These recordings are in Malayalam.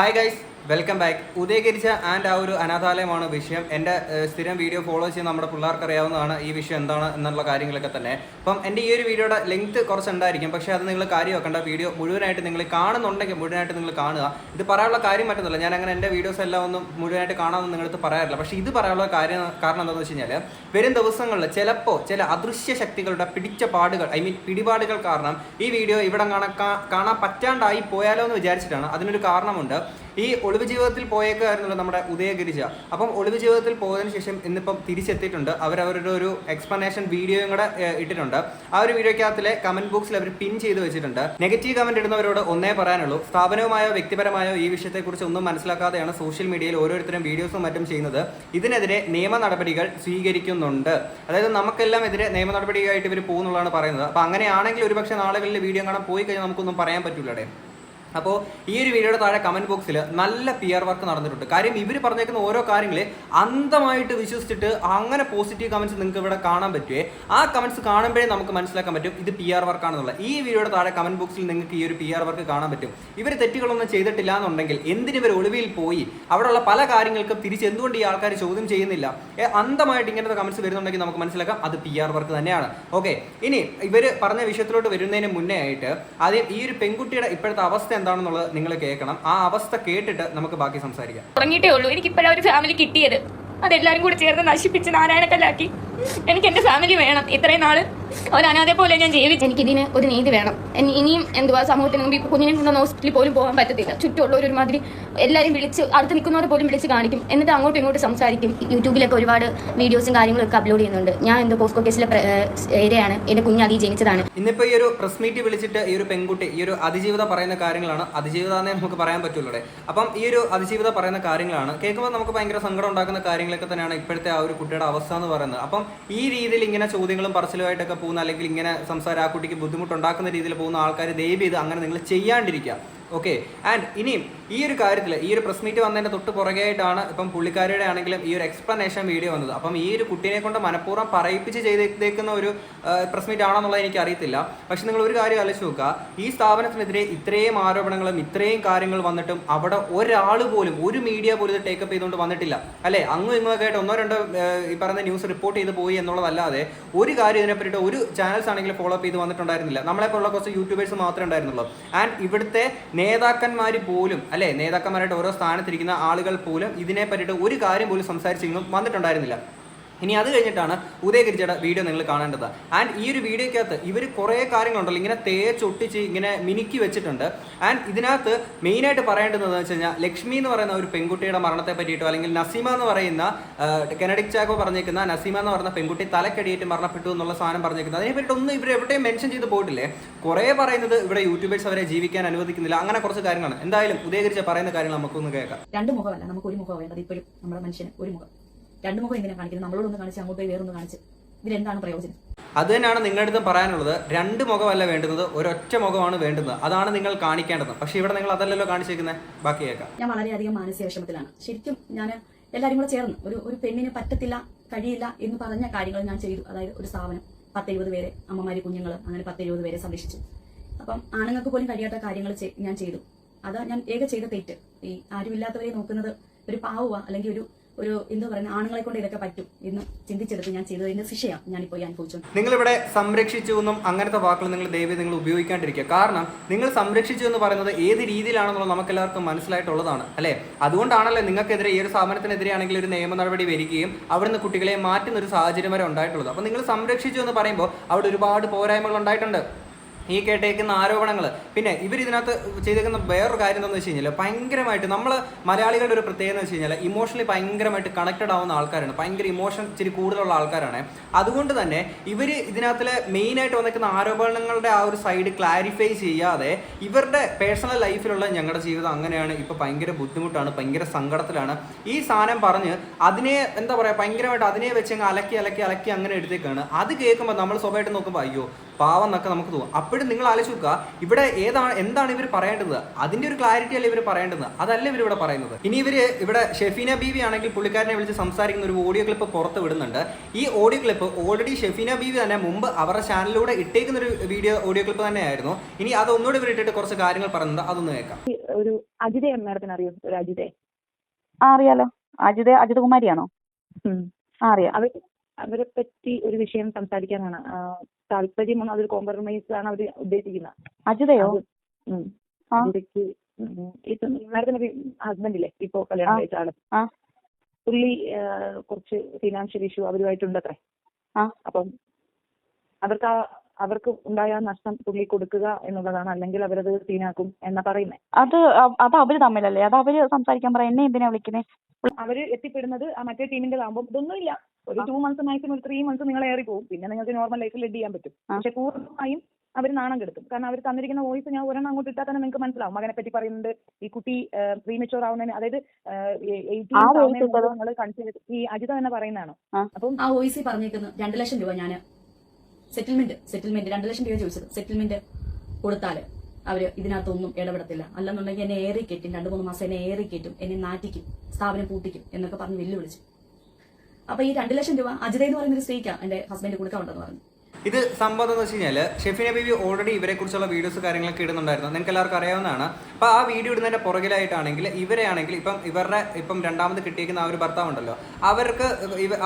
Hi guys, വെൽക്കം ബാക്ക് ഉദയകരിച്ച ആൻഡ് ആ ഒരു അനാഥാലയമാണ് വിഷയം. എന്റെ സ്ഥിരം വീഡിയോ ഫോളോ ചെയ്യുന്ന നമ്മുടെ പിള്ളേർക്ക് അറിയാവുന്നതാണ് ഈ വിഷയം എന്താണ് എന്നുള്ള കാര്യങ്ങളൊക്കെ തന്നെ. അപ്പം എന്റെ ഈ ഒരു വീഡിയോയുടെ ലെങ്ത് കുറച്ച് ഉണ്ടായിരിക്കും പക്ഷേ അത് നിങ്ങൾ കാര്യം വെക്കേണ്ട. വീഡിയോ മുഴുവനായിട്ട് നിങ്ങൾ കാണുന്നുണ്ടെങ്കിൽ മുഴുവനായിട്ട് നിങ്ങൾ കാണുക. ഇത് പറയാനുള്ള കാര്യം പറ്റുന്നില്ല ഞാൻ അങ്ങനെ എന്റെ വീഡിയോസ് എല്ലാം ഒന്നും മുഴുവനായിട്ട് കാണാമെന്ന് നിങ്ങളടുത്ത് പറയാറില്ല. പക്ഷേ ഇത് പറയാനുള്ള കാര്യം കാരണം എന്താണെന്ന് വെച്ച് കഴിഞ്ഞാൽ വരും ദിവസങ്ങളിൽ ചിലപ്പോൾ ചില അദൃശ്യ ശക്തികളുടെ പിടിച്ച പാടുകൾ ഐ മീൻ പിടിപാടുകൾ കാരണം ഈ വീഡിയോ ഇവിടെ കാണാൻ കാണാൻ പറ്റാണ്ടായി പോയാലോ എന്ന് വിചാരിച്ചിട്ടാണ് അതിനൊരു കാരണമുണ്ട്. ഈ ഒളിവ് ജീവിതത്തിൽ പോയേക്കായിരുന്നല്ലോ നമ്മുടെ ഉദയഗിരിജ. അപ്പം ഒളിവ് ജീവിതത്തിൽ പോയതിന് ശേഷം ഇന്നിപ്പം തിരിച്ചെത്തിയിട്ടുണ്ട്. അവർ അവരുടെ ഒരു എക്സ്പ്ലനേഷൻ വീഡിയോയും കൂടെ ഇട്ടിട്ടുണ്ട്. ആ ഒരു വീഡിയോക്കകത്തിലെ കമന്റ് ബോക്സിൽ അവർ പിൻ ചെയ്ത് വെച്ചിട്ടുണ്ട്. നെഗറ്റീവ് കമന്റ് ഇടുന്നവരോട് ഒന്നേ പറയാനുള്ളൂ. സ്ഥാപനവുമായോ വ്യക്തിപരമായോ ഈ വിഷയത്തെക്കുറിച്ച് ഒന്നും മനസ്സിലാക്കാതെയാണ് സോഷ്യൽ മീഡിയയിൽ ഓരോരുത്തരും വീഡിയോസും മറ്റും ചെയ്യുന്നത്. ഇതിനെതിരെ നിയമ നടപടികൾ സ്വീകരിക്കുന്നുണ്ട്. അതായത് നമുക്കെല്ലാം എതിരെ നിയമ നടപടിയായിട്ട് ഇവർ പോകുന്നുള്ളതാണ് പറയുന്നത്. അപ്പോൾ അങ്ങനെയാണെങ്കിൽ ഒരുപക്ഷെ നാളുകളിൽ വീഡിയോ കാണാൻ പോയി കഴിഞ്ഞാൽ നമുക്കൊന്നും പറയാൻ പറ്റൂലടെ. അപ്പോൾ ഈ ഒരു വീഡിയോയുടെ താഴെ കമന്റ് ബോക്സിൽ നല്ല പി ആർ വർക്ക് നടന്നിട്ടുണ്ട്. കാര്യം ഇവർ പറഞ്ഞേക്കുന്ന ഓരോ കാര്യങ്ങളെ അന്ധമായിട്ട് വിശ്വസിച്ചിട്ട് അങ്ങനെ പോസിറ്റീവ് കമന്റ്സ് നിങ്ങൾക്ക് ഇവിടെ കാണാൻ പറ്റുമേ ആ കമന്റ്സ് കാണുമ്പോഴേ നമുക്ക് മനസ്സിലാക്കാൻ പറ്റും ഇത് പി ആർ വർക്കാണെന്നുള്ള ഈ വീഡിയോയുടെ താഴെ കമന്റ് ബോക്സിൽ നിങ്ങൾക്ക് ഈ ഒരു പി ആർ വർക്ക് കാണാൻ പറ്റും. ഇവർ തെറ്റുകളൊന്നും ചെയ്തിട്ടില്ല എന്നുണ്ടെങ്കിൽ എന്തിന് ഇവർ ഒളിവിൽ പോയി? അവിടെയുള്ള പല കാര്യങ്ങൾക്കും തിരിച്ച് എന്തുകൊണ്ട് ഈ ആൾക്കാർ ചോദ്യം ചെയ്യുന്നില്ല? അന്ധമായിട്ട് ഇങ്ങനത്തെ കമന്റ്സ് വരുന്നുണ്ടെങ്കിൽ നമുക്ക് മനസ്സിലാക്കാം അത് പി ആർ വർക്ക് തന്നെയാണ്. ഓക്കെ ഇനി ഇവർ പറഞ്ഞ വിഷയത്തിലോട്ട് വരുന്നതിന് മുന്നേ ആയിട്ട് ആദ്യം ഈ ഒരു പെൺകുട്ടിയുടെ ഇപ്പോഴത്തെ അവസ്ഥ എന്താണെന്നുള്ളത് നിങ്ങൾ കേൾക്കണം. ആ അവസ്ഥ കേട്ടിട്ട് നമുക്ക് ബാക്കി സംസാരിക്കാം. തുടങ്ങിയിട്ടേ ഉള്ളൂ. എനിക്ക് ഇപ്പോഴാ ഒരു ഫാമിലി കിട്ടിയത്. അതെല്ലാരും കൂടി ചേർന്ന് നശിപ്പിച്ച് നാരായണക്കല്ലാക്കി. എനിക്ക് എന്റെ ഫാമിലി വേണം. ഇത്രയും നാൾ ഒരു അനാഥെ പോലെ ഞാൻ ജീവിച്ചു എനിക്ക് ഇതിന് ഒരു നീതി വേണം. ഇനി- ഇനിയും എന്തുവാ സമൂഹത്തിന് മുമ്പ് കുഞ്ഞിനെ കൊണ്ടൊന്ന് ഹോസ്പിറ്റലിൽ പോലും പോകാൻ പറ്റത്തില്ല. ഒരു ഒരുമാതിരി എല്ലാവരും വിളിച്ച് അടുത്ത് നിൽക്കുന്നവരെ പോലും വിളിച്ച് കാണിക്കും. എന്നിട്ട് അങ്ങോട്ടും ഇങ്ങോട്ടും സംസാരിക്കും. യൂട്യൂബിലൊക്കെ ഒരുപാട് വീഡിയോസും കാര്യങ്ങളൊക്കെ അപ്ലോഡ് ചെയ്യുന്നുണ്ട്. ഞാൻ എന്തോ പോസ്കോ കേസിലെ ഏരിയയാണ്. എന്റെ കുഞ്ഞ് അതി ജനിച്ചതാണ്. ഇന്നിപ്പോ ഈ ഒരു പ്രസ് മീറ്റ് വിളിച്ചിട്ട് ഈ ഒരു പെൺകുട്ടി ഈ ഒരു അതിജീവിത പറയുന്ന കാര്യങ്ങളാണ്. അതിജീവിത നമുക്ക് പറയാൻ പറ്റുള്ളൂ അപ്പം ഈ ഒരു അതിജീവിത പറയുന്ന കാര്യങ്ങളാണ്. കേൾക്കുമ്പോൾ നമുക്ക് ഭയങ്കര സങ്കടം ഉണ്ടാക്കുന്ന കാര്യങ്ങളൊക്കെ തന്നെയാണ് ഇപ്പോഴത്തെ ആ ഒരു കുട്ടിയുടെ അവസ്ഥ എന്ന് പറയുന്നത്. അപ്പം ഈ രീതിയിൽ ഇങ്ങനെ ചോദ്യങ്ങളും പറച്ചിലുമായിട്ടൊക്കെ പോകുന്ന അല്ലെങ്കിൽ ഇങ്ങനെ സംസാരം ആ കുട്ടിക്ക് ബുദ്ധിമുട്ടുണ്ടാക്കുന്ന രീതിയിൽ പോകുന്ന ആൾക്കാർ ദയവ് ചെയ്ത് അങ്ങനെ നിങ്ങൾ ചെയ്യാണ്ടിരിക്കുക. ഓക്കെ ആൻഡ് ഇനിയും ഈ ഒരു കാര്യത്തിൽ ഈ ഒരു പ്രസ് മീറ്റ് വന്നതിന്റെ തൊട്ട് പുറകെയായിട്ടാണ് ഇപ്പം പുള്ളിക്കാരിയുടെ ആണെങ്കിലും ഈ ഒരു എക്സ്പ്ലനേഷൻ വീഡിയോ വന്നത്. അപ്പം ഈ ഒരു കുട്ടീനെ കൊണ്ട് മനഃപൂർവം പറയിപ്പിച്ച് ചെയ്തേക്കുന്ന ഒരു പ്രസ് മീറ്റ് ആണെന്നുള്ളത് എനിക്ക് അറിയത്തില്ല. പക്ഷെ നിങ്ങൾ ഒരു കാര്യം ആലോചിച്ച് നോക്കുക. ഈ സ്ഥാപനത്തിനെതിരെ ഇത്രയും ആരോപണങ്ങളും ഇത്രയും കാര്യങ്ങൾ വന്നിട്ടും അവിടെ ഒരാൾ പോലും ഒരു മീഡിയ പോലും ഇത് ടേക്കപ്പ് ചെയ്തുകൊണ്ട് വന്നിട്ടില്ല. അല്ലേ? അങ്ങും ഇങ്ങും ഒക്കെ ആയിട്ട് ഒന്നോ രണ്ടോ ഈ പറയുന്ന ന്യൂസ് റിപ്പോർട്ട് ചെയ്ത് പോയി എന്നുള്ളതല്ലാതെ ഒരു കാര്യം ഇതിനെ പറ്റിയിട്ട് ഒരു ചാനൽസ് ആണെങ്കിലും ഫോളോ അപ്പ് ചെയ്ത് വന്നിട്ടുണ്ടായിരുന്നില്ല. നമ്മളെപ്പോലുള്ള കുറച്ച് യൂട്യൂബേഴ്സ് മാത്രമേ ഉണ്ടായിരുന്നുള്ളൂ. ആൻഡ് ഇവിടുത്തെ നേതാക്കന്മാർ പോലും അല്ലെ? നേതാക്കന്മാരായിട്ട് ഓരോ സ്ഥാനത്തിരിക്കുന്ന ആളുകൾ പോലും ഇതിനെ പറ്റിയിട്ട് ഒരു കാര്യം പോലും സംസാരിച്ചെങ്കിലും വന്നിട്ടുണ്ടായിരുന്നില്ല. ഇനി അത് കഴിഞ്ഞിട്ടാണ് ഉദയഗിരിച്ചയുടെ വീഡിയോ നിങ്ങൾ കാണേണ്ടത്. ആൻഡ് ഈ ഒരു വീഡിയോക്കകത്ത് ഇവർ കുറേ കാര്യങ്ങളുണ്ടല്ലോ. ഇങ്ങനെ തേച്ചൊട്ടിച്ച് ഇങ്ങനെ മിനുക്കി വെച്ചിട്ടുണ്ട്. ആൻഡ് ഇതിനകത്ത് മെയിനായിട്ട് പറയേണ്ടത് എന്ന് വെച്ച് കഴിഞ്ഞാൽ ലക്ഷ്മി എന്ന് പറയുന്ന ഒരു പെൺകുട്ടിയുടെ മരണത്തെ പറ്റിയിട്ടോ അല്ലെങ്കിൽ നസീമ എന്ന് പറയുന്ന കെനഡിക് ചാക്കോ പറഞ്ഞേക്കുന്ന നസീമ എന്ന് പറയുന്ന പെൺകുട്ടി തലക്കടിയേറ്റ് മരണപ്പെട്ടു എന്നുള്ള സാധനം പറഞ്ഞേക്കുന്നത്. അതിനെ പറ്റി ഒന്നും ഇവർ എവിടെയും മെൻഷൻ ചെയ്ത് പോയിട്ടില്ലേ? കുറേ പറയുന്നത് ഇവിടെ യൂട്യൂബേഴ്സ് അവരെ ജീവിക്കാൻ അനുവദിക്കുന്നില്ല. അങ്ങനെ കുറച്ച് കാര്യങ്ങളാണ്. എന്തായാലും ഉദയഗിരിച്ച പറയുന്ന കാര്യങ്ങൾ നമുക്കൊന്ന് കേൾക്കാം. രണ്ട് മുഖമല്ല. നമുക്ക് ഒരു മുഖം വേണ്ടത് ഇപ്പോഴും നമ്മുടെ മനുഷ്യന് ഒരു മുഖം. രണ്ട് മുഖം എന്തിനാ കാണിക്കുന്നത്. നമ്മളോടൊന്ന് കാണിച്ച് അങ്ങോട്ട് പോയി വേറൊന്ന് കാണിച്ച്. ഇതിലെന്താണ് പ്രയോജനം? അത് തന്നെയാണ് നിങ്ങളുടെ അടുത്ത് പറയാനുള്ളത്. രണ്ട് മുഖമല്ല വേണ്ടുന്നത് ഒരൊറ്റ മുഖമാണ് വേണ്ടുന്നത്. അതാണ് നിങ്ങൾ കാണിക്കേണ്ടത്. പക്ഷെ ഇവിടെ നിങ്ങൾ അതല്ലല്ലോ കാണിച്ചിരിക്കുന്നത് ബാക്കി കേൾക്കാം. ഞാൻ വളരെയധികം മാനസിക വിഷമത്തിലാണ്. ശരിക്കും ഞാൻ എല്ലാവരും കൂടെ ചേർന്ന് ഒരു ഒരു പെണ്ണിന് പറ്റത്തില്ല കഴിയില്ല എന്ന് പറഞ്ഞ കാര്യങ്ങൾ ഞാൻ ചെയ്തു. അതായത് ഒരു സ്ഥാപനം. പത്തെഴുപത് പേരെ അമ്മമാര് കുഞ്ഞുങ്ങൾ അങ്ങനെ പത്തെഴുപത് പേരെ സംരക്ഷിച്ചു. അപ്പം ആണുങ്ങൾക്ക് പോലും കഴിയാത്ത കാര്യങ്ങൾ ഞാൻ ചെയ്തു. അതാ ഞാൻ ഏക ചെയ്ത തെറ്റ്. ഈ ആരുമില്ലാത്തവരെ നോക്കുന്നത് ഒരു പാവുക അല്ലെങ്കിൽ ഒരു ഒരു എന്താ പറയുക ആണുങ്ങളെ കൊണ്ട് ഇതൊക്കെ പറ്റും എന്ന് ചിന്തിച്ചെടുത്ത് ഞാൻ ചെയ്തതിന്റെ ശിക്ഷയാണ് ഞാനിപ്പോൾ ഈ നിങ്ങൾ ഇവിടെ സംരക്ഷിച്ചു എന്നും അങ്ങനത്തെ വാക്കുകൾ നിങ്ങൾ ദയവ് നിങ്ങൾ ഉപയോഗിക്കാണ്ടിരിക്കുക. കാരണം നിങ്ങൾ സംരക്ഷിച്ചു എന്ന് പറയുന്നത് ഏത് രീതിയിലാണെന്നുള്ളത് നമുക്ക് എല്ലാവർക്കും മനസ്സിലായിട്ടുള്ളതാണ് അല്ലേ? അതുകൊണ്ടാണല്ലോ നിങ്ങൾക്കെതിരെ ഈ ഒരു സ്ഥാപനത്തിനെതിരെ ആണെങ്കിൽ ഒരു നിയമ നടപടി വരികയും അവിടുന്ന് കുട്ടികളെ മാറ്റുന്ന ഒരു സാഹചര്യം വരെ ഉണ്ടായിട്ടുള്ളത്. അപ്പോൾ നിങ്ങൾ സംരക്ഷിച്ചു എന്ന് പറയുമ്പോൾ അവിടെ ഒരുപാട് പോരായ്മകൾ ഉണ്ടായിട്ടുണ്ട്. ഈ കേട്ടേക്കുന്ന ആരോപണങ്ങൾ പിന്നെ ഇവർ ഇതിനകത്ത് ചെയ്തേക്കുന്ന വേറൊരു കാര്യം എന്താണെന്ന് വെച്ച് കഴിഞ്ഞാൽ ഭയങ്കരമായിട്ട് നമ്മൾ മലയാളികളുടെ ഒരു പ്രത്യേകത എന്ന് വെച്ച് കഴിഞ്ഞാൽ ഇമോഷണലി ഭയങ്കരമായിട്ട് കണക്റ്റഡ് ആവുന്ന ആൾക്കാരാണ്. ഭയങ്കര ഇമോഷൻ ഇച്ചിരി കൂടുതലുള്ള ആൾക്കാരാണ്. അതുകൊണ്ട് തന്നെ ഇവർ ഇതിനകത്തിലെ മെയിനായിട്ട് വന്നേക്കുന്ന ആരോപണങ്ങളുടെ ആ ഒരു സൈഡ് ക്ലാരിഫൈ ചെയ്യാതെ ഇവരുടെ പേഴ്സണൽ ലൈഫിലുള്ള ഞങ്ങളുടെ ജീവിതം അങ്ങനെയാണ്. ഇപ്പോൾ ഭയങ്കര ബുദ്ധിമുട്ടാണ് ഭയങ്കര സങ്കടത്തിലാണ്. ഈ സാധനം പറഞ്ഞ് അതിനെ എന്താ പറയുക ഭയങ്കരമായിട്ട് അതിനെ വെച്ച് അങ്ങ് അലക്കി അലക്കി അലക്കി അങ്ങനെ എടുത്തേക്കാണ്. അത് കേൾക്കുമ്പോൾ നമ്മൾ സ്വഭാവമായിട്ട് നോക്കുമ്പോൾ അയ്യോ പാവം എന്നൊക്കെ നമുക്ക് തോന്നും. അപ്പോഴും നിങ്ങൾ ആലോചിച്ച് നോക്കുക ഇവിടെ ഏതാണ് എന്താണ് ഇവർ പറയേണ്ടത്? അതിന്റെ ഒരു ക്ലാരിറ്റി അല്ല ഇവർ പറയേണ്ടത്? അതല്ല ഇവർ ഇവിടെ പറയുന്നത്? ഇനി ഇവർ ഇവിടെ ഷെഫീന ബീവി ആണെങ്കിൽ പുള്ളിക്കാരനെ വിളിച്ച് സംസാരിക്കുന്ന ഒരു ഓഡിയോ ക്ലിപ്പ് പുറത്ത് വിടുന്നുണ്ട്. ഈ audio clip already Shefeena Beevi തന്നെ മുമ്പ് അവരുടെ ചാനലിലൂടെ ഇട്ടേക്കുന്ന ഒരു വീഡിയോ ഓഡിയോ ക്ലിപ്പ് തന്നെയായിരുന്നു. ഇനി അത് ഒന്നുകൂടി ഇവർ ഇട്ടിട്ട് കുറച്ച് കാര്യങ്ങൾ പറയുന്നത് അതൊന്ന് കേൾക്കാം. ഒരു അജിതയെ മാഡത്തിന് അറിയോ? ഒരു അജിതയെ ആ അറിയാലോ. അജിത അജിത് കുമാരിയാണോ ആ അറിയാം. അവരെ പറ്റി ഒരു വിഷയം സംസാരിക്കാനാണ്. താല്പര്യമാണ് അതൊരു കോംപ്രമൈസ് ആണ് അവർ ഉദ്ദേശിക്കുന്നത്. അജിതയോ. അജിതയ്ക്ക് ഇപ്പം മാഡത്തിന്റെ ഹസ്ബൻഡ് ഇല്ലേ? ഇപ്പോ കല്യാണം കഴിച്ചാണ് കഴിച്ച ആൾ. പുള്ളി കുറച്ച് ഫിനാൻഷ്യൽ ഇഷ്യൂ അവരുമായിട്ടുണ്ടത്രേ. അപ്പം അവർക്ക് അവർക്ക് ഉണ്ടായ നഷ്ടം പുള്ളി കൊടുക്കുക എന്നുള്ളതാണ്. അല്ലെങ്കിൽ അവരത് സീനാക്കും എന്നാ പറയുന്നത് അത് അത് അവർ തമ്മിലല്ലേ? അത് അവർ സംസാരിക്കാൻ പറയാം. എന്നെ എന്തിനാ വിളിക്കുന്നേ? അവർ എത്തിപ്പെടുന്നത് ആ മറ്റേ ടീമിന്റേതാകുമ്പോൾ ഇതൊന്നുമില്ല. ഒരു ടു മന്ത്സ് മാക്സിമം ഒരു ത്രീ മന്ത്സ് നിങ്ങൾ ഏറി പോകും പിന്നെ നിങ്ങൾക്ക് നോർമൽ ലൈഫിൽ ലീഡ് ചെയ്യാൻ പറ്റും. പക്ഷെ പൂർണമായും അവർ നാണം കെടുത്തും. കാരണം അവർ തന്നിരിക്കുന്ന വോയിസ് ഞാൻ ഒരെണ്ണം അങ്ങോട്ട് ഇട്ടാൽ തന്നെ നിങ്ങൾക്ക് മനസ്സിലാവും. മകനെ പറ്റി പറയുന്നത് ഈ കുട്ടി പ്രീമച്ചുവർ ആവുന്നതിന് അതായത്? നിങ്ങൾ കൺസിഡർ ഈ അജിത തന്നെ പറയുന്നതാണ്. അപ്പം ആ വോയിസ് പറഞ്ഞേക്കുന്നത് രണ്ട് ലക്ഷം രൂപ ഞാൻ സെറ്റിൽമെന്റ് സെറ്റിൽമെന്റ് രണ്ട് ലക്ഷം രൂപ ചോദിച്ചത്. സെറ്റിൽമെന്റ് കൊടുത്താൽ അവർ ഇതിനകത്തൊന്നും ഇടപെടത്തില്ല. അല്ലെന്നുണ്ടെങ്കിൽ എന്നെ ഏറി കെട്ടും. രണ്ടു മൂന്ന് മാസം എന്നെ ഏറി കെട്ടും. എന്നെ നാറ്റിക്കും. സ്ഥാപനം പൂട്ടിക്കും. എന്നൊക്കെ പറഞ്ഞ് വെല്ലുവിളിച്ചു. അപ്പൊ ഈ രണ്ട് ലക്ഷം രൂപ അജിത എന്ന് പറയുന്ന ഒരു സ്ത്രീക്കാ എന്റെ ഹസ്ബൻഡ് കൊടുക്കാറുണ്ടെന്ന് പറഞ്ഞു ഇത് സംഭവം എന്ന് വെച്ച് കഴിഞ്ഞാൽ ഷെഫിന ബേബി ഓൾറെഡി ഇവരെ കുറിച്ചുള്ള വീഡിയോസ് കാര്യങ്ങളൊക്കെ ഇടുന്നുണ്ടായിരുന്നു. നിങ്ങൾക്ക് എല്ലാവർക്കും അറിയാവുന്നതാണ്. അപ്പോൾ ആ വീഡിയോ ഇടുന്നതിന്റെ പുറകിലായിട്ടാണെങ്കിൽ ഇവരെ ആണെങ്കിൽ ഇപ്പം ഇവരുടെ ഇപ്പം രണ്ടാമത് കിട്ടിയിരിക്കുന്ന ആ ഒരു ഭർത്താവ് ഉണ്ടല്ലോ അവർക്ക്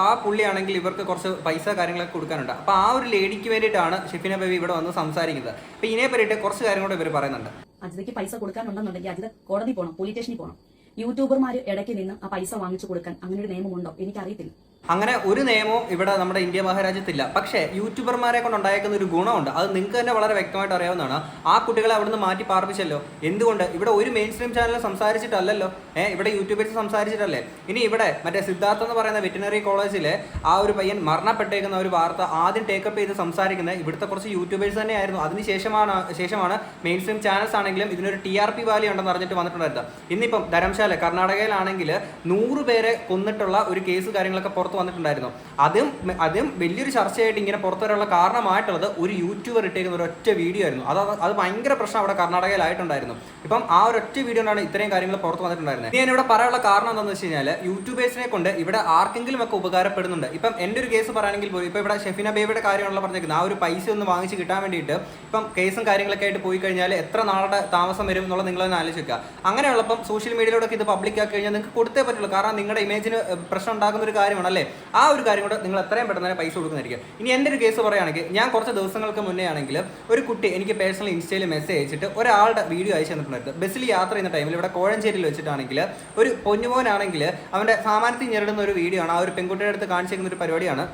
ആ പുള്ളിയാണെങ്കിൽ ഇവർക്ക് കുറച്ച് പൈസ കാര്യങ്ങളൊക്കെ കൊടുക്കാനുണ്ട്. അപ്പോൾ ആ ഒരു ലേഡിക്ക് വേണ്ടിയിട്ടാണ് ഷെഫിന ബേബി ഇവിടെ വന്ന് സംസാരിക്കുന്നത്. അപ്പോൾ ഇതിനെ പറ്റിയിട്ട് കുറച്ച് കാര്യങ്ങൾ കൂടെ ഇവർ പറയുന്നുണ്ട്. അജിതയ്ക്ക് പൈസ കൊടുക്കാനുണ്ടെന്നുണ്ടെങ്കിൽ അജിത കോടതി പോകണം പോലീസ് സ്റ്റേഷനിൽ പോകണം യൂട്യൂബർമാർ ഇടയ്ക്ക് നിന്ന് ആ പൈസ വാങ്ങിച്ചു കൊടുക്കാൻ അങ്ങനെ ഒരു നിയമമുണ്ടോ? എനിക്കറിയത്തില്ല. അങ്ങനെ ഒരു നിയമവും ഇവിടെ നമ്മുടെ ഇന്ത്യ മഹാരാജ്യത്തില്ല. പക്ഷേ യൂട്യൂബർമാരെ കൊണ്ട് ഉണ്ടായേക്കുന്ന ഒരു ഗുണമുണ്ട്. അത് നിങ്ങൾക്ക് തന്നെ വളരെ വ്യക്തമായിട്ട് അറിയാവുന്നതാണ്. ആ കുട്ടികളെ അവിടുന്ന് മാറ്റി പാർപ്പിച്ചല്ലോ. എന്തുകൊണ്ട്? ഇവിടെ ഒരു മെയിൻ സ്ട്രീം ചാനൽ സംസാരിച്ചിട്ടല്ലല്ലോ. ഏഹ് ഇവിടെ യൂട്യൂബേഴ്സ് സംസാരിച്ചിട്ടല്ലേ? ഇനി ഇവിടെ മറ്റേ സിദ്ധാർത്ഥ എന്ന് പറയുന്ന വെറ്റിനറി കോളേജിലെ ആ ഒരു പയ്യൻ മരണപ്പെട്ടേക്കുന്ന ഒരു വാർത്ത ആദ്യം ടേക്കപ്പ് ചെയ്ത് സംസാരിക്കുന്നത് ഇവിടുത്തെ കുറച്ച് യൂട്യൂബേഴ്സ് തന്നെയായിരുന്നു. അതിനുശേഷമാണ് ശേഷമാണ് മെയിൻ സ്ട്രീം ചാനൽസ് ആണെങ്കിലും ഇതിനൊരു ടി ആർ പി വാല്യൂ ഉണ്ടെന്ന് അറിഞ്ഞിട്ട് വന്നിട്ടുണ്ടായിരുന്നു ഇന്നിപ്പം ധരംശാല കർണാടകയിലാണെങ്കിൽ നൂറ് പേരെ കൊന്നിട്ടുള്ള ഒരു കേസ് കാര്യങ്ങളൊക്കെ പുറത്ത് വന്നിട്ടുണ്ടായിരുന്നു. അതും അതും വലിയൊരു ചർച്ചയായിട്ട് ഇങ്ങനെ പുറത്തു വരാനുള്ള കാരണമായിട്ടുള്ളത് ഒരു യൂട്യൂബർ ഇട്ടേക്കുന്ന ഒരു ഒറ്റ വീഡിയോ ആയിരുന്നു. അത് അത് ഭയങ്കര പ്രശ്നം അവിടെ കർണാടകയിലായിട്ടുണ്ടായിരുന്നു. ഇപ്പം ആ ഒരു ഒറ്റ വീഡിയോ കൊണ്ടാണ് ഇത്രയും കാര്യങ്ങൾ പുറത്ത് വന്നിട്ടുണ്ടായിരുന്നത്. ഞാൻ ഇവിടെ പറയാനുള്ള കാരണം എന്താണെന്ന് വെച്ച് കഴിഞ്ഞാൽ യൂട്യൂബേഴ്സിനെ കൊണ്ട് ഇവിടെ ആർക്കെങ്കിലും ഒക്കെ ഉപകാരപ്പെടുന്നുണ്ട്. ഇപ്പം എന്റെ ഒരു കേസ് പറയുകയാണെങ്കിൽ പോലും ഇപ്പം ഇവിടെ ഷെഫിന ബേബിയുടെ കാര്യമാണല്ലോ പറഞ്ഞേക്കുന്നത്. ആ ഒരു പൈസ ഒന്ന് വാങ്ങിച്ച് കിട്ടാൻ വേണ്ടിയിട്ട് ഇപ്പം കേസും കാര്യങ്ങളൊക്കെ ആയിട്ട് പോയി കഴിഞ്ഞാൽ എത്ര നാളുടെ താമസം വരും എന്നുള്ളത് നിങ്ങൾ തന്നെ ആലോചിക്കുക. അങ്ങനെയുള്ളപ്പം സോഷ്യൽ മീഡിയയിലൂടെ ഇത് പബ്ലിക്കാക്കി കഴിഞ്ഞാൽ നിങ്ങൾക്ക് കൊടുത്തേ പറ്റുള്ളൂ. കാരണം നിങ്ങളുടെ ഇമേജിന് പ്രശ്നം ഉണ്ടാക്കുന്ന ഒരു കാര്യമാണ് അല്ലേ? ആ ഒരു കാര്യം കൂടെ നിങ്ങൾ എത്രയും പെട്ടെന്ന് തന്നെ പൈസ കൊടുക്കുന്നതായിരിക്കും. ഇനി എന്റെ ഒരു കേസ് പറയുകയാണെങ്കിൽ ഞാൻ കുറച്ച് ദിവസങ്ങൾക്ക് മുന്നേ ആണെങ്കിൽ ഒരു കുട്ടി എനിക്ക് പേഴ്സണൽ ഇൻസ്റ്റയിൽ മെസ്സേജ് അയച്ചിട്ട് ഒരാളുടെ വീഡിയോ അയച്ചു തന്നിട്ടുണ്ടായിരുന്നു. ബസ്സിൽ യാത്ര ചെയ്യുന്ന ടൈമിൽ ഇവിടെ കോഴഞ്ചേരിയിൽ വെച്ചിട്ടാണെങ്കിൽ ഒരു പൊന്നുമോനാണെങ്കിൽ അവന്റെ സാമാനത്തിൽ ഞെരടുന്ന ഒരു വീഡിയോ ആണ്. ആ ഒരു പെൺകുട്ടിയുടെ അടുത്ത് കാണിച്ചിരിക്കുന്ന ഒരു പരിപാടിയാണ്.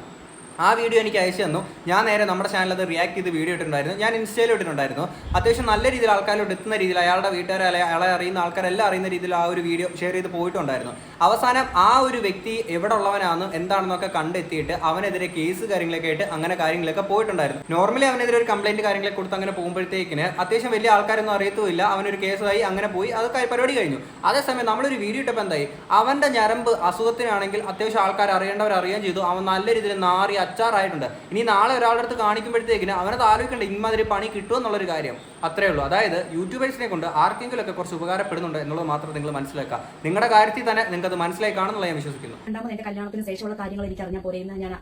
ആ വീഡിയോ എനിക്ക് അയച്ചു തന്നു. ഞാൻ നേരെ നമ്മുടെ ചാനലിൽ അത് റിയാക്ട് ചെയ്ത് വീഡിയോ ഇട്ടിട്ടുണ്ടായിരുന്നു. ഞാൻ ഇൻസ്റ്റയിൽ ഇട്ടിട്ടുണ്ടായിരുന്നു. അത്യാവശ്യം നല്ല രീതിയിൽ ആൾക്കാരിലോട്ട് എത്തുന്ന രീതിയിൽ അയാളുടെ വീട്ടുകാരെ അയാളെ അറിയുന്ന ആൾക്കാരെല്ലാം അറിയുന്ന രീതിയിൽ ആ ഒരു വീഡിയോ ഷെയർ ചെയ്ത് പോയിട്ടുണ്ടായിരുന്നു. അവസാനം ആ ഒരു വ്യക്തി എവിടെ ഉള്ളവനാണെന്നും എന്താണെന്നൊക്കെ കണ്ടെത്തിയിട്ട് അവനെതിരെ കേസ് കാര്യങ്ങളൊക്കെ ആയിട്ട് അങ്ങനെ കാര്യങ്ങളൊക്കെ പോയിട്ടുണ്ടായിരുന്നു. നോർമലി അവനെതിരെ ഒരു കംപ്ലൈന്റ് കാര്യങ്ങളൊക്കെ കൊടുത്ത് അങ്ങനെ പോകുമ്പോഴത്തേക്കിന് അത്യാവശ്യം വലിയ ആൾക്കാരൊന്നും അറിയത്തുമില്ല. അവനൊരു കേസായി അങ്ങനെ പോയി അത് പരിപാടി കഴിഞ്ഞു. അതേസമയം നമ്മളൊരു വീഡിയോ ഇട്ടപ്പോൾ എന്തായി? അവന്റെ ഞരമ്പ് അസുഖത്തിനാണെങ്കിൽ അത്യാവശ്യം ആൾക്കാർ അറിയേണ്ടവർ അറിയുകയും ചെയ്തു. അവൻ നല്ല രീതിയിൽ നാറി അച്ചാറായിട്ടുണ്ട്. ഇനി നാളെ ഒരാളുടെ അടുത്ത് കാണിക്കുമ്പോഴത്തേക്കിന് അവനത് ആലോചിക്കേണ്ട ഇമാതിരി പണി കിട്ടുമെന്നുള്ളൊരു കാര്യം. അത്രേ ഉള്ളൂ. അതായത് യൂട്യൂബേഴ്സിനെ കൊണ്ട് ആർക്കെങ്കിലും ഒക്കെ കുറച്ച് ഉപകാരപ്പെടുന്നുണ്ട് എന്നുള്ളത് മാത്രം നിങ്ങൾ മനസ്സിലാക്കുക. നിങ്ങളുടെ കാര്യത്തിൽ തന്നെ നിങ്ങൾക്ക് അത് മനസ്സിലായി കാണുന്നുള്ള ഞാൻ വിശ്വസിക്കുന്നു. രണ്ടാമത് എന്റെ കല്യാണത്തിന് ശേഷമുള്ള കാര്യങ്ങൾ എനിക്ക് അറിഞ്ഞാൽ പോരെ ഞാൻ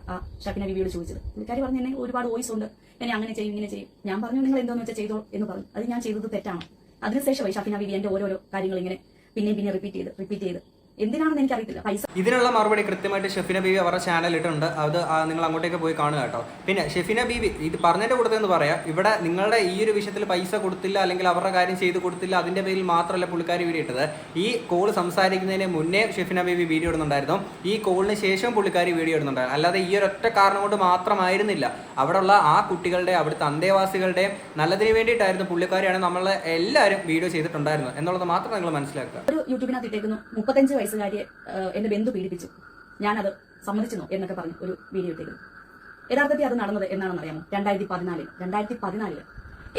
ഷഫിന ബിബിയോട് ചോദിച്ചത്. പുള്ളിക്കാരി പറഞ്ഞു എന്നെ ഒരുപാട് വോയിസ് ഉണ്ട്. എന്നെ അങ്ങനെ ചെയ്യും ഇങ്ങനെ ചെയ്യും. ഞാൻ പറഞ്ഞു നിങ്ങൾ എന്തോന്ന് വെച്ചാൽ ചെയ്തോ? എന്ന് പറഞ്ഞു. അത് ഞാൻ ചെയ്തത് തെറ്റാണ്. അതിനുശേഷമായി ഷഫിന ബിബി എന്റെ ഓരോരോ കാര്യങ്ങൾ ഇങ്ങനെ പിന്നെയും പിന്നെ റിപ്പീറ്റ് ചെയ്ത് റിപ്പീറ്റ് ചെയ്ത്. എന്തിനാണെന്ന് എനിക്കറിയത്തില്ല. പൈസ ഇതിനുള്ള മറുപടി കൃത്യമായിട്ട് ഷെഫിന ബീവി അവരുടെ ചാനൽ ഇട്ടുണ്ട് അത് നിങ്ങൾ അങ്ങോട്ടേക്ക് പോയി കാണുക കേട്ടോ. പിന്നെ ഷെഫിന ബീവി ഇത് പറഞ്ഞതിന്റെ എന്ന് പറയാം ഇവിടെ നിങ്ങളുടെ ഈ ഒരു വിഷയത്തിൽ പൈസ കൊടുത്തില്ല അല്ലെങ്കിൽ അവരുടെ കാര്യം ചെയ്ത് കൊടുത്തില്ല അതിന്റെ പേരിൽ മാത്രമല്ല പുള്ളിക്കാരി വീഡിയോ ഇട്ടത്. ഈ കോൾ സംസാരിക്കുന്നതിന് മുന്നേ ഷെഫിന ബീവി വീഡിയോ ഇടുന്നുണ്ടായിരുന്നു. ഈ കോളിന് ശേഷം പുള്ളിക്കാരി വീഡിയോ ഇടുന്നുണ്ടായിരുന്നു. അല്ലാതെ ഈ ഒരൊറ്റ കാരണം കൊണ്ട് മാത്രമായിരുന്നില്ല. അവിടെയുള്ള ആ കുട്ടികളുടെ അവിടുത്തെ അന്തേവാസികളുടെയും നല്ലതിന് വേണ്ടിയിട്ടായിരുന്നു പുള്ളിക്കാരിയാണ് നമ്മളെ എല്ലാവരും വീഡിയോ ചെയ്തിട്ടുണ്ടായിരുന്നു എന്നുള്ളത് മാത്രം നിങ്ങൾ മനസ്സിലാക്കുക. ഒരു യൂട്യൂബിനകത്ത് ഇട്ടേക്കുന്നു. മുപ്പത്തഞ്ച് വയസ്സുകാരിയെ എന്റെ ബന്ധു പീഡിപ്പിച്ചു. ഞാനത് സമ്മതിച്ചു എന്നൊക്കെ പറഞ്ഞു ഒരു വീഡിയോ ഇട്ടേക്കുന്നു. യഥാർത്ഥത്തിൽ അത് നടന്നത് എന്നാണെന്ന് അറിയാമോ? രണ്ടായിരത്തി പതിനാലിൽ രണ്ടായിരത്തി പതിനാലിൽ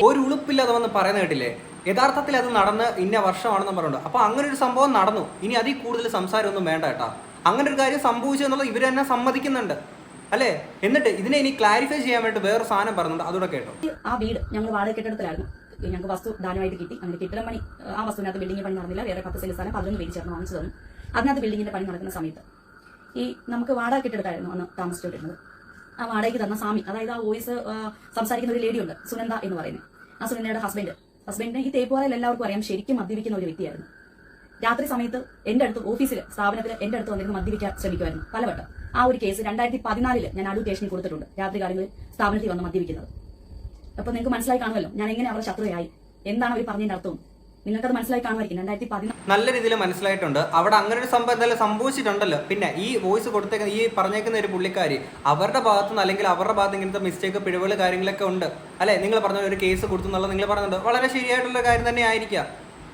ഒരു ഉളുപ്പില്ലാതെ വന്ന് പറയുന്ന കേട്ടില്ലേ? യഥാർത്ഥത്തിൽ അത് നടന്ന് ഇന്ന വർഷമാണെന്ന് പറയുന്നുണ്ട് അപ്പൊ അങ്ങനെ ഒരു സംഭവം നടന്നു. ഇനി അതിൽ കൂടുതൽ സംസാരമൊന്നും വേണ്ട കേട്ടാ. അങ്ങനെ ഒരു കാര്യം സംഭവിച്ചു എന്നുള്ളത് ഇവർ തന്നെ സമ്മതിക്കുന്നുണ്ട്. അല്ലേ? എന്നിട്ട് ഇതിനെ ഇനി ക്ലാരിഫൈ ചെയ്യാൻ വേണ്ടി വേറെ സാധനം പറയുന്നുണ്ട്. അതുകൂടെ കേട്ടോ. ആ വീട് ഞങ്ങൾ വാടക കെട്ടിടത്തിലായിരുന്നു. ഞങ്ങൾക്ക് വസ്തു ദാനമായിട്ട് കിട്ടി. അങ്ങനെ കെട്ടിടം പണി ആ വസ്തുവിനകത്ത് ബിൽഡിംഗ് പണി നടന്നില്ല. വേറെ പത്ത് സെന്റ് സ്ഥലം പതിനൊന്ന് പേര് ചേർന്ന് വാങ്ങിച്ചു തന്നു. അതിനകത്ത് ബിൽഡിങ്ങിന്റെ പണി നടക്കുന്ന സമയത്ത് ഈ നമുക്ക് വാടക കെട്ടിടത്തായിരുന്നു അന്ന് താമസിച്ചുകൊണ്ടിരുന്നത്. ആ വാടകയ്ക്ക് തന്ന സ്വാമി അതായത് ആ വോയിസ് സംസാരിക്കുന്ന ഒരു ലേഡിയുണ്ട് സുനന്ദ എന്ന് പറയുന്നത്. ആ സുനന്ദയുടെ ഹസ്ബൻഡ് ഹസ്ബൻഡിനെ ഈ തേപ്പുവാറയിൽ എല്ലാവർക്കും അറിയാം ശരിക്കും മദ്യപിക്കുന്ന ഒരു വ്യക്തിയായിരുന്നു. രാത്രി സമയത്ത് എന്റെ അടുത്ത് ഓഫീസിൽ സ്ഥാപനത്തിൽ എന്റെ അടുത്ത് വന്നിരുന്ന് മദ്യപിക്കാൻ ശ്രമിക്കുമായിരുന്നു പലവട്ടം. ആ ഒരു കേസ് രണ്ടായിരത്തി പതിനാലിൽ ഞാൻ അടൂർ കൊടുത്തിട്ടുണ്ട് രാത്രി കാലങ്ങളിൽ സ്ഥാപനത്തിൽ വന്ന് മദ്യപിക്കുന്നത്. അപ്പൊ നിങ്ങൾക്ക് മനസ്സിലായി കാണുമല്ലോ ഞാൻ എങ്ങനെ അവരുടെ ശത്രുതയായി എന്താണ് അവർ പറഞ്ഞതിന്റെ അർത്ഥം? നിങ്ങൾക്കത് മനസ്സിലായി കാണുമായിരിക്കും. രണ്ടായിരത്തി പതിനാല് നല്ല രീതിയിൽ മനസ്സിലായിട്ടുണ്ട്. അവിടെ അങ്ങനെ ഒരു സംഭവം എന്തായാലും സംഭവിച്ചിട്ടുണ്ടല്ലോ. പിന്നെ ഈ വോയിസ് കൊടുത്തേക്കുന്ന ഈ പറഞ്ഞേക്കുന്ന ഒരു പുള്ളിക്കാരി അവരുടെ ഭാഗത്തു നിന്ന് അല്ലെങ്കിൽ അവരുടെ ഭാഗത്ത് ഇങ്ങനത്തെ മിസ്റ്റേക്ക് പിഴവുകൾ കാര്യങ്ങളൊക്കെ ഉണ്ട്. അല്ലെ? നിങ്ങൾ പറഞ്ഞ ഒരു കേസ് കൊടുത്തു എന്നുള്ളത് നിങ്ങൾ പറഞ്ഞിട്ടുണ്ട് വളരെ ശരിയായിട്ടുള്ള കാര്യം തന്നെ ആയിരിക്കാം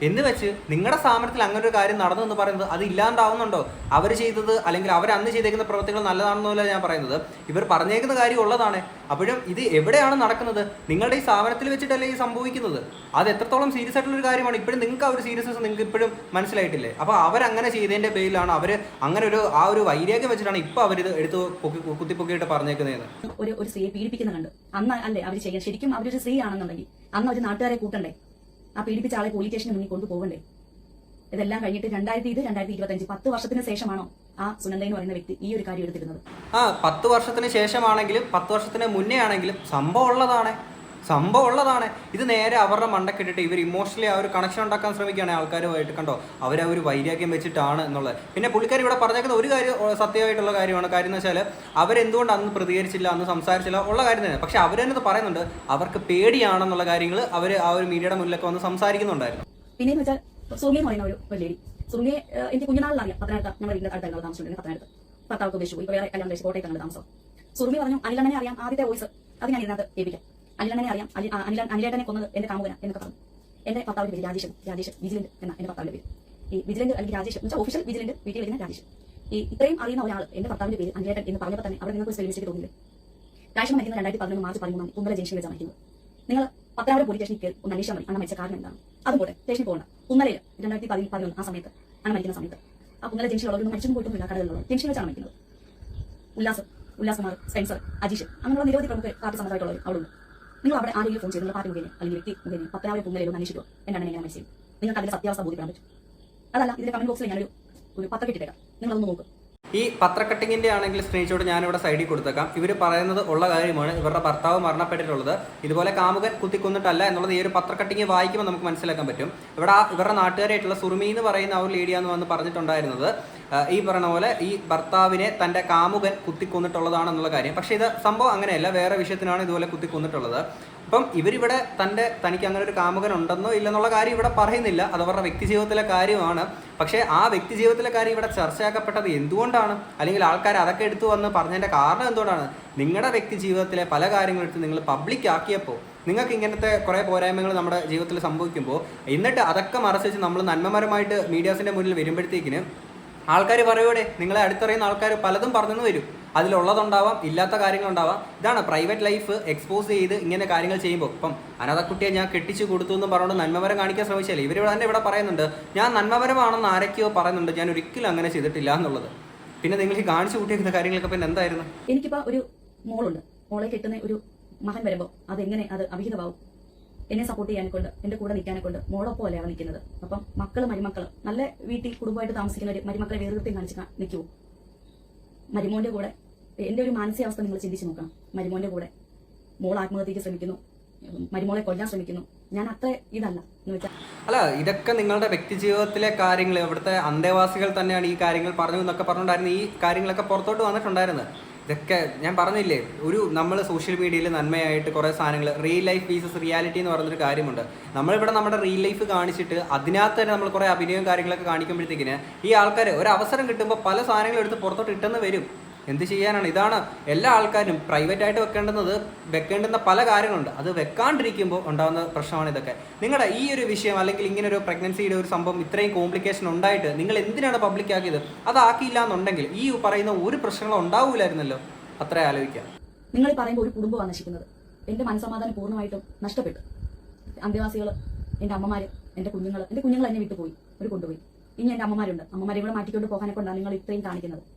എന്ന് വെച്ച് നിങ്ങളുടെ സ്ഥാപനത്തിൽ അങ്ങനെ ഒരു കാര്യം നടന്നു എന്ന് പറയുന്നത് അത് ഇല്ലാണ്ടാവുന്നുണ്ടോ? അവർ ചെയ്തത് അല്ലെങ്കിൽ അവർ അന്ന് ചെയ്തേക്കുന്ന പ്രവൃത്തികൾ നല്ലതാണെന്നല്ല ഞാൻ പറയുന്നത്. ഇവർ പറഞ്ഞേക്കുന്ന കാര്യം ഉള്ളതാണ്. അപ്പോഴും ഇത് എവിടെയാണ് നടക്കുന്നത്? നിങ്ങളുടെ ഈ സ്ഥാപനത്തിൽ വെച്ചിട്ടല്ലേ ഈ സംഭവിക്കുന്നത്? അത് എത്രത്തോളം സീരിയസ് ആയിട്ടുള്ള ഒരു കാര്യമാണ്. ഇപ്പോഴും നിങ്ങൾക്ക് ആ ഒരു സീരിയസ്നെസ് നിങ്ങൾക്ക് ഇപ്പോഴും മനസ്സിലായിട്ടില്ലേ? അപ്പോൾ അവരങ്ങനെ ചെയ്തതിന്റെ പേരിലാണ് അവർ അങ്ങനെ ഒരു ആ ഒരു വൈരാഗ്യം വെച്ചിട്ടാണ് ഇപ്പോൾ അവരിത് എടുത്ത് പൊക്കി കുത്തിപ്പൊക്കിയിട്ട് പറഞ്ഞേക്കുന്നതെന്ന് ഒരു ഒരു സ്ത്രീയെ പീഡിപ്പിക്കുന്ന കണ്ട് അന്ന് അല്ലേ അവർ ചെയ്യാൻ ശരിക്കും അവരൊരു സ്ത്രീ ആണെന്നുണ്ടെങ്കിൽ അന്ന് അവർ നാട്ടുകാരെ കൂട്ടണ്ടേ? ആ പീഡിപ്പിച്ച ആളെ പോലീസ് സ്റ്റേഷന് മുന്നിൽ കൊണ്ടുപോകണ്ടേ ഇതെല്ലാം കഴിഞ്ഞിട്ട് രണ്ടായിരത്തി ഇത് രണ്ടായിരത്തി ഇരുപത്തഞ്ച് പത്ത് വർഷത്തിന് ശേഷമാണോ ആ സുനന്ദ എന്ന് പറയുന്ന വ്യക്തി ഈ ഒരു കാര്യം എടുത്തിരുന്നത്? ആ പത്ത് വർഷത്തിന് ശേഷമാണെങ്കിലും പത്ത് വർഷത്തിന് മുന്നേ ആണെങ്കിലും സംഭവം ഉള്ളതാണ്. സംഭവം ഉള്ളതാണ് ഇത് നേരെ അവരുടെ മണ്ടക്കിട്ടിട്ട് ഇവർ ഇമോഷണലി ആ ഒരു കണക്ഷൻ ഉണ്ടാക്കാൻ ശ്രമിക്കുകയാണ് ആൾക്കാരുമായിട്ട് കണ്ടോ? അവർ ആ ഒരു വൈരാഗ്യം വെച്ചിട്ടാണ് എന്നുള്ളത്. പിന്നെ പുള്ളിക്കാർ ഇവിടെ പറഞ്ഞേക്കുന്ന ഒരു കാര്യം സത്യമായിട്ടുള്ള കാര്യമാണ്. കാര്യം എന്ന് വെച്ചാൽ അവരെന്തുകൊണ്ട് അന്ന് പ്രതികരിച്ചില്ല അന്ന് സംസാരിച്ചില്ല ഉള്ള കാര്യം തന്നെ. പക്ഷെ അവർ പറയുന്നുണ്ട് അവർക്ക് പേടിയാണെന്നുള്ള കാര്യങ്ങൾ അവർ ആ ഒരു മീഡിയയുടെ മുന്നിലൊക്കെ വന്ന് സംസാരിക്കുന്നുണ്ടായിരുന്നു. പിന്നെ വെച്ചാൽ പറയുന്ന ഒരു ഏഹ്, എനിക്ക് കുഞ്ഞുനാളിൽ അറിയാം പത്തനംതിട്ട ഞങ്ങളുടെ വീടിന്റെ അടുത്ത് താമസിച്ചിട്ടുണ്ട് പത്തനംതിട്ട ഭർത്താവൊക്കെ ഉപേക്ഷിച്ചു പോയി വേറെ കല്യാണം കോട്ടയത്താണ് താമസം. സുറുമി പറഞ്ഞു അനിലണ്ണനെ അറിയാം. ആദ്യത്തെ വോയിസ്. അത് ഞാൻ ഇതിനകത്ത് കേൾപ്പിക്കാം. അനിലണ്ണനെ അറിയാം. അനില അനിലേട്ടനെ കൊന്നത് എന്റെ കാമുകന എന്നൊക്കെ പറഞ്ഞു. എന്റെ ഭർത്താവിന്റെ പേര് രാജേഷ് രാജേഷ് വിജിലന്റ് എന്ന എന്റെ ഭർത്താവിന്റെ പേര്. ഈ വിജിലന്റ് അല്ലെങ്കിൽ രാജേഷ് എന്ന് വെച്ചാൽ ഒഫീഷ്യൽ വിജിലന്റ് വീട്ടിൽ വരുന്ന രാജേഷ്. ഈ ഇത്രയും അറിയുന്ന ഒരാൾ എന്റെ ഭർത്താവിന്റെ പേര് അനിലേട്ടൻ എന്ന് പറഞ്ഞപ്പോൾ തന്നെ അവിടെ നിങ്ങൾക്ക് ഒരു സ്പെല്ലിംഗ് തോന്നില്ലേ? രാജേഷ് മരിക്കുന്ന രണ്ടായിരത്തി പതിനൊന്ന് മാർച്ച് പതിമൂന്നാം കുമ്പല ജംഗ്ഷനിൽ വെച്ചാണ് മരിക്കുന്നത് നിങ്ങൾ പത്തനാപുരം പോലീസ് സ്റ്റേഷനിൽ കയറി ഒന്ന് അന്വേഷിച്ചാൽ മതി. അന്ന് മരിച്ച കാരണം എന്താണ്? അതും പോട്ടെ സ്റ്റേഷനിൽ പോകണ്ട. കുമ്മലയിൽ രണ്ടായിരത്തി പതി പതിനൊന്ന് ആ സമയത്ത് അന്ന് മരിക്കുന്ന സമയത്ത്. ആ കുന്നല ജംഗ്ഷനിലുള്ളവരൊന്നും മരിച്ചൊന്നും പോയിട്ടൊന്നുമില്ല കടകളിലുള്ളത് ജംഗ്ഷനിൽ വെച്ചാണ് മരിക്കുന്നത്. ഉല്ലാസ് ഉല്ലാസ്കുമാർ സ്പെൻസർ അജീഷ്. അങ്ങനെയുള്ള നിരവധി പ്രമുഖ പാർട്ടി സമ്മതമായിട്ടുള്ളവർ അവിടെ ഉണ്ട്. നിങ്ങൾ അവിടെ ആരെങ്കിലും ഫോൺ ചെയ്തുള്ള പാർട്ടി മുഖേന അല്ലെങ്കിൽ വ്യക്തി മുഖേന പത്തനാപുരം കുന്നലയിൽ അന്വേഷിക്കോ എന്താണ് എങ്ങനെ മനസ്സിൽ നിങ്ങൾക്ക് അതിന്റെ സത്യാവസ്ഥ ബോധിക്കാൻ പറ്റും. അതല്ല ഇതിന്റെ കമന്റ് ബോക്സിൽ ഞാനൊരു ഒരു പത്തൊക്കെ നിങ്ങൾ നിങ്ങളൊന്ന് നോക്കുക ഈ പത്രക്കട്ടിങ്ങിന്റെ ആണെങ്കിൽ സ്ക്രീൻഷോട്ട് ഞാനിവിടെ സൈഡിൽ കൊടുത്തേക്കാം. ഇവർ പറയുന്നത് ഉള്ള കാര്യമാണ്. ഇവരുടെ ഭർത്താവ് മരണപ്പെട്ടിട്ടുള്ളത്. ഇതുപോലെ കാമുകൻ കുത്തിക്കൊന്നിട്ടല്ല എന്നുള്ളത് ഈ ഒരു പത്രക്കട്ടിങ് വായിക്കുമ്പോൾ നമുക്ക് മനസ്സിലാക്കാൻ പറ്റും. ഇവിടെ ഇവരുടെ നാട്ടുകാരായിട്ടുള്ള സുറുമി എന്ന് പറയുന്ന ആ ഒരു ലേഡിയാന്ന് വന്ന് പറഞ്ഞിട്ടുണ്ടായിരുന്നത്. ഈ പറഞ്ഞ പോലെ ഈ ഭർത്താവിനെ തന്റെ കാമുകൻ കുത്തിക്കൊന്നിട്ടുള്ളതാണെന്നുള്ള കാര്യം. പക്ഷേ ഇത് സംഭവം അങ്ങനെയല്ല. വേറെ വിഷയത്തിനാണ് ഇതുപോലെ കുത്തിക്കൊന്നിട്ടുള്ളത്. അപ്പം ഇവരിവിടെ തന്റെ തനിക്ക് അങ്ങനെ ഒരു കാമുകൻ ഉണ്ടെന്നോ ഇല്ലെന്നുള്ള കാര്യം ഇവിടെ പറയുന്നില്ല. അത് അവരുടെ വ്യക്തി ജീവിതത്തിലെ കാര്യമാണ്. പക്ഷേ ആ വ്യക്തിജീവിതത്തിലെ കാര്യം ഇവിടെ ചർച്ചയാക്കപ്പെട്ടത് എന്തുകൊണ്ടാണ്? അല്ലെങ്കിൽ ആൾക്കാർ അതൊക്കെ എടുത്തു വന്ന് പറഞ്ഞതിന്റെ കാരണം എന്തുകൊണ്ടാണ്? നിങ്ങളുടെ വ്യക്തിജീവിതത്തിലെ പല കാര്യങ്ങളെടുത്ത് നിങ്ങൾ പബ്ലിക് ആക്കിയപ്പോൾ നിങ്ങൾക്ക് ഇങ്ങനത്തെ കുറേ പോരായ്മകൾ നമ്മുടെ ജീവിതത്തിൽ സംഭവിക്കുമ്പോൾ എന്നിട്ട് അതൊക്കെ മറച്ചു വെച്ച് നമ്മൾ നന്മമരമായിട്ട് മീഡിയാസിന്റെ മുന്നിൽ വരുമ്പോഴത്തേക്കിന് ആൾക്കാർ പറയൂടെ നിങ്ങളെ അടുത്തറിയുന്ന ആൾക്കാർ പലതും പറഞ്ഞു വരും. അതിലുള്ളതുണ്ടാവാം ഇല്ലാത്ത കാര്യങ്ങളുണ്ടാവാം. ഇതാണ് പ്രൈവറ്റ് ലൈഫ് എക്സ്പോസ് ചെയ്ത് ഇങ്ങനെ കാര്യങ്ങൾ ചെയ്യുമ്പോൾ. ഇപ്പം അനാഥക്കുട്ടിയെ ഞാൻ കെട്ടിച്ചു കൊടുത്തു എന്ന് പറഞ്ഞുകൊണ്ട് നന്മപരം കാണിക്കാൻ ശ്രമിച്ചാലേ ഇവർ തന്നെ ഇവിടെ പറയുന്നുണ്ട് ഞാൻ നന്മപരമാണെന്ന് ആരൊക്കെയോ പറയുന്നുണ്ട് ഞാൻ ഒരിക്കലും അങ്ങനെ ചെയ്തിട്ടില്ല എന്നുള്ളത്. പിന്നെ നിങ്ങൾ ഈ കാണിച്ചു കൂട്ടിയിരിക്കുന്ന കാര്യങ്ങളൊക്കെ പിന്നെ എന്തായിരുന്നു? എനിക്കിപ്പോ ഒരു മോളുണ്ട്. മോളെ കെട്ടുന്ന ഒരു മകൻ വരുമ്പോൾ എങ്ങനെ അത് അവിഹിതമാവും എന്നെ സപ്പോർട്ട് ചെയ്യാനെ കൊണ്ട് എന്റെ കൂടെ നിൽക്കാനെ കൊണ്ട് മോളൊപ്പം അല്ലേ അവൻ നിൽക്കുന്നത്. അപ്പം മക്കൾ മരുമക്കൾ നല്ല വീട്ടിൽ കുടുംബമായിട്ട് താമസിക്കുന്ന ഒരു മരുമക്കളെ വേറെ കാണിച്ച് നിൽക്കുമോ മരുമോന്റെ കൂടെ എന്റെ ഒരു മാനസികാവസ്ഥ നിങ്ങൾ ചിന്തിച്ചു നോക്കണം. മരുമോന്റെ കൂടെ മോൾ ആത്മഹത്യക്ക് ശ്രമിക്കുന്നു. മരുമോളെ കൊല്ലാൻ ശ്രമിക്കുന്നു. ഞാൻ അത്ര ഇതല്ല എന്ന് വെച്ചാൽ അല്ല ഇതൊക്കെ നിങ്ങളുടെ വ്യക്തി ജീവിതത്തിലെ കാര്യങ്ങൾ ഇവിടുത്തെ അന്തേവാസികൾ തന്നെയാണ് ഈ കാര്യങ്ങൾ പറഞ്ഞു എന്നൊക്കെ പറഞ്ഞുകൊണ്ടായിരുന്നു ഈ കാര്യങ്ങളൊക്കെ പുറത്തോട്ട് വന്നിട്ടുണ്ടായിരുന്നത്. ഇതൊക്കെ ഞാൻ പറഞ്ഞില്ലേ ഒരു നമ്മൾ സോഷ്യൽ മീഡിയയിൽ നന്മയായിട്ട് കുറേ സാധനങ്ങൾ റിയൽ ലൈഫ് പീസസ് റിയാലിറ്റി എന്ന് പറഞ്ഞൊരു കാര്യമുണ്ട്. നമ്മളിവിടെ നമ്മുടെ റിയൽ ലൈഫ് കാണിച്ചിട്ട് അതിനകത്ത് തന്നെ നമ്മൾ കുറേ അഭിനയവും കാര്യങ്ങളൊക്കെ കാണിക്കുമ്പോഴത്തേക്കിന് ഈ ആൾക്കാർ ഒരു അവസരം കിട്ടുമ്പോൾ പല സാധനങ്ങളും എടുത്ത് പുറത്തോട്ട് ഇട്ടെന്ന് വരും. എന്ത് ചെയ്യാനാണ്? ഇതാണ് എല്ലാ ആൾക്കാരും പ്രൈവറ്റ് ആയിട്ട് വെക്കേണ്ടുന്നത് വെക്കേണ്ടുന്ന പല കാര്യങ്ങളുണ്ട്. അത് വെക്കാണ്ടിരിക്കുമ്പോൾ ഉണ്ടാകുന്ന പ്രശ്നമാണ് ഇതൊക്കെ. നിങ്ങളുടെ ഈ ഒരു വിഷയം അല്ലെങ്കിൽ ഇങ്ങനെ ഒരു പ്രഗ്നൻസിയുടെ ഒരു സംഭവം ഇത്രയും കോംപ്ലിക്കേഷൻ ഉണ്ടായിട്ട് നിങ്ങൾ എന്തിനാണ് പബ്ലിക് ആക്കിയത്? അതാക്കിയില്ല എന്നുണ്ടെങ്കിൽ ഈ പറയുന്ന ഒരു പ്രശ്നങ്ങളും ഉണ്ടാവൂലായിരുന്നല്ലോ. അത്ര ആലോചിക്കാം. നിങ്ങൾ പറയുമ്പോൾ ഒരു കുടുംബമാണ് നശിക്കുന്നത്. എന്റെ മനസമാധാനം പൂർണമായിട്ടും നഷ്ടപ്പെട്ടു. അന്തേവാസികൾ എന്റെ അമ്മമാര് എന്റെ കുഞ്ഞുങ്ങൾ എന്റെ കുഞ്ഞുങ്ങൾ എന്നെ വിട്ടുപോയി. ഒരു കൊണ്ടുപോയി. ഇനി എന്റെ അമ്മമാരുണ്ട്. അമ്മമാരെ കൂടെ മാറ്റിക്കൊണ്ട് പോകാനെ കൊണ്ടാണ് നിങ്ങൾ ഇത്രയും കാണിക്കുന്നത്.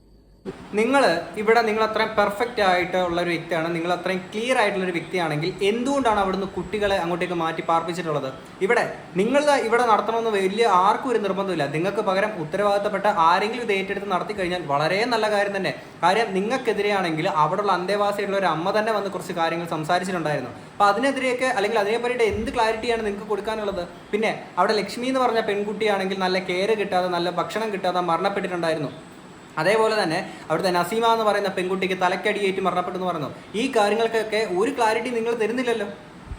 നിങ്ങൾ ഇവിടെ നിങ്ങൾ അത്രയും പെർഫെക്റ്റ് ആയിട്ടുള്ള ഒരു വ്യക്തിയാണ്. നിങ്ങൾ അത്രയും ക്ലിയർ ആയിട്ടുള്ള ഒരു വ്യക്തിയാണെങ്കിൽ എന്തുകൊണ്ടാണ് അവിടുന്ന് കുട്ടികളെ അങ്ങോട്ടേക്ക് മാറ്റി പാർപ്പിച്ചിട്ടുള്ളത്? ഇവിടെ നിങ്ങൾ ഇവിടെ നടത്തണമെന്ന് വലിയ ആർക്കും ഒരു നിർബന്ധമില്ല നിങ്ങൾക്ക് പകരം ഉത്തരവാദിത്തപ്പെട്ട ആരെങ്കിലും ഇത് ഏറ്റെടുത്ത് നടത്തി കഴിഞ്ഞാൽ വളരെ നല്ല കാര്യം തന്നെ. കാര്യം നിങ്ങൾക്കെതിരെയാണെങ്കിൽ അവിടെയുള്ള അന്തേവാസിയുള്ള ഒരു അമ്മ തന്നെ വന്ന് കുറച്ച് കാര്യങ്ങൾ സംസാരിച്ചിട്ടുണ്ടായിരുന്നു. അപ്പോൾ അതിനെതിരെയൊക്കെ അല്ലെങ്കിൽ അതിനെ പറ്റിയിട്ട് എന്ത് ക്ലാരിറ്റിയാണ് നിങ്ങൾക്ക് കൊടുക്കാനുള്ളത്? പിന്നെ അവിടെ ലക്ഷ്മി എന്ന് പറഞ്ഞ പെൺകുട്ടിയാണെങ്കിൽ നല്ല കെയർ കിട്ടാതെ നല്ല ഭക്ഷണം കിട്ടാതെ മരണപ്പെട്ടിട്ടുണ്ടായിരുന്നു. അതേപോലെ തന്നെ അവിടുത്തെ നസീമ എന്ന് പറയുന്ന പെൺകുട്ടിക്ക് തലക്കടിയേറ്റ് മരണപ്പെട്ടു എന്ന് പറഞ്ഞു ഈ കാര്യങ്ങൾക്കൊക്കെ ഒരു ക്ലാരിറ്റി നിങ്ങൾ തരുന്നില്ലല്ലോ.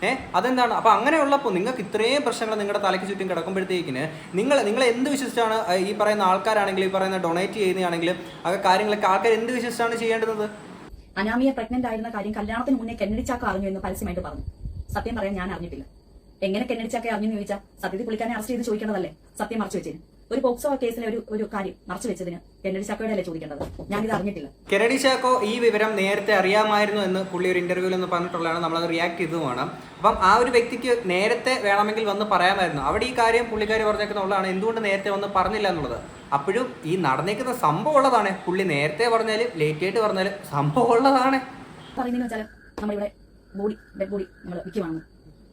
ഏ? അതെന്താണ്? അപ്പോൾ അങ്ങനെയുള്ളപ്പോൾ നിങ്ങൾക്ക് ഇത്രയും പ്രശ്നങ്ങൾ നിങ്ങളുടെ തലയ്ക്ക് ചുറ്റും കിടക്കുമ്പോഴത്തേക്കിന് നിങ്ങൾ നിങ്ങൾ എന്ത് വിശ്വസിച്ചാണ് ഈ പറയുന്ന ആൾക്കാരാണെങ്കിലും ഈ പറയുന്ന ഡൊണേറ്റ് ചെയ്യുന്നതാണെങ്കിലും ആ കാര്യങ്ങളൊക്കെ ആൾക്കാർ എന്ത് വിശ്വസിച്ചാണ് ചെയ്യേണ്ടത്? അനാമിയ പ്രഗ്നന്റ് ആയിരുന്ന കാര്യം കല്യാണത്തിന് മുന്നേ കെന്നടിച്ചാക്ക അറിഞ്ഞു എന്ന് പരസ്യമായിട്ട് പറഞ്ഞു. സത്യം പറയാൻ ഞാൻ അറിഞ്ഞിട്ടില്ല. എങ്ങനെ കെന്നടിച്ചാക്കെ അറിഞ്ഞു ചോദിച്ചാൽ സത്യത്തിൽ പുള്ളിക്കാനെ അറസ്റ്റ് ചെയ്ത് ചോദിക്കേണ്ടതല്ലേ? സത്യം മറച്ചു വെച്ചതിന് ഒരു പോക്സോ കേസിലെ ഒരു ഒരു കാര്യം മറച്ചു വെച്ചതിന് കെന്നഡിച്ചാക്കയുടെ അല്ലേ ചോദിക്കേണ്ടത്? ഞാനിത് അറിഞ്ഞിട്ടില്ല. കെനഡി ചാക്കോ ഈ വിവരം നേരത്തെ അറിയാമായിരുന്നു എന്ന് പുള്ളി ഒരു ഇന്റർവ്യൂവിൽ ഒന്ന് പറഞ്ഞിട്ടുള്ളതാണ്. നമ്മളത് റിയാക്ട് ചെയ്തു വേണം. അപ്പം ആ ഒരു വ്യക്തിക്ക് നേരത്തെ വേണമെങ്കിൽ വന്ന് പറയാമായിരുന്നു. അവിടെ ഈ കാര്യം പുള്ളിക്കാർ പറഞ്ഞേക്കുന്നുള്ളതാണ് എന്തുകൊണ്ട് നേരത്തെ വന്ന് പറഞ്ഞില്ല എന്നുള്ളത്? അപ്പോഴും ഈ നടന്നേക്കുന്ന സംഭവം ഉള്ളതാണ്. പുള്ളി നേരത്തെ പറഞ്ഞാലും ലേറ്റ് ആയിട്ട് പറഞ്ഞാലും സംഭവം ഉള്ളതാണ്. പറയുന്നതെന്ന് വെച്ചാൽ നമ്മളിവിടെ ബോഡി ഡെഡ് ബോഡി നമ്മൾ വിൽക്കുവാണ്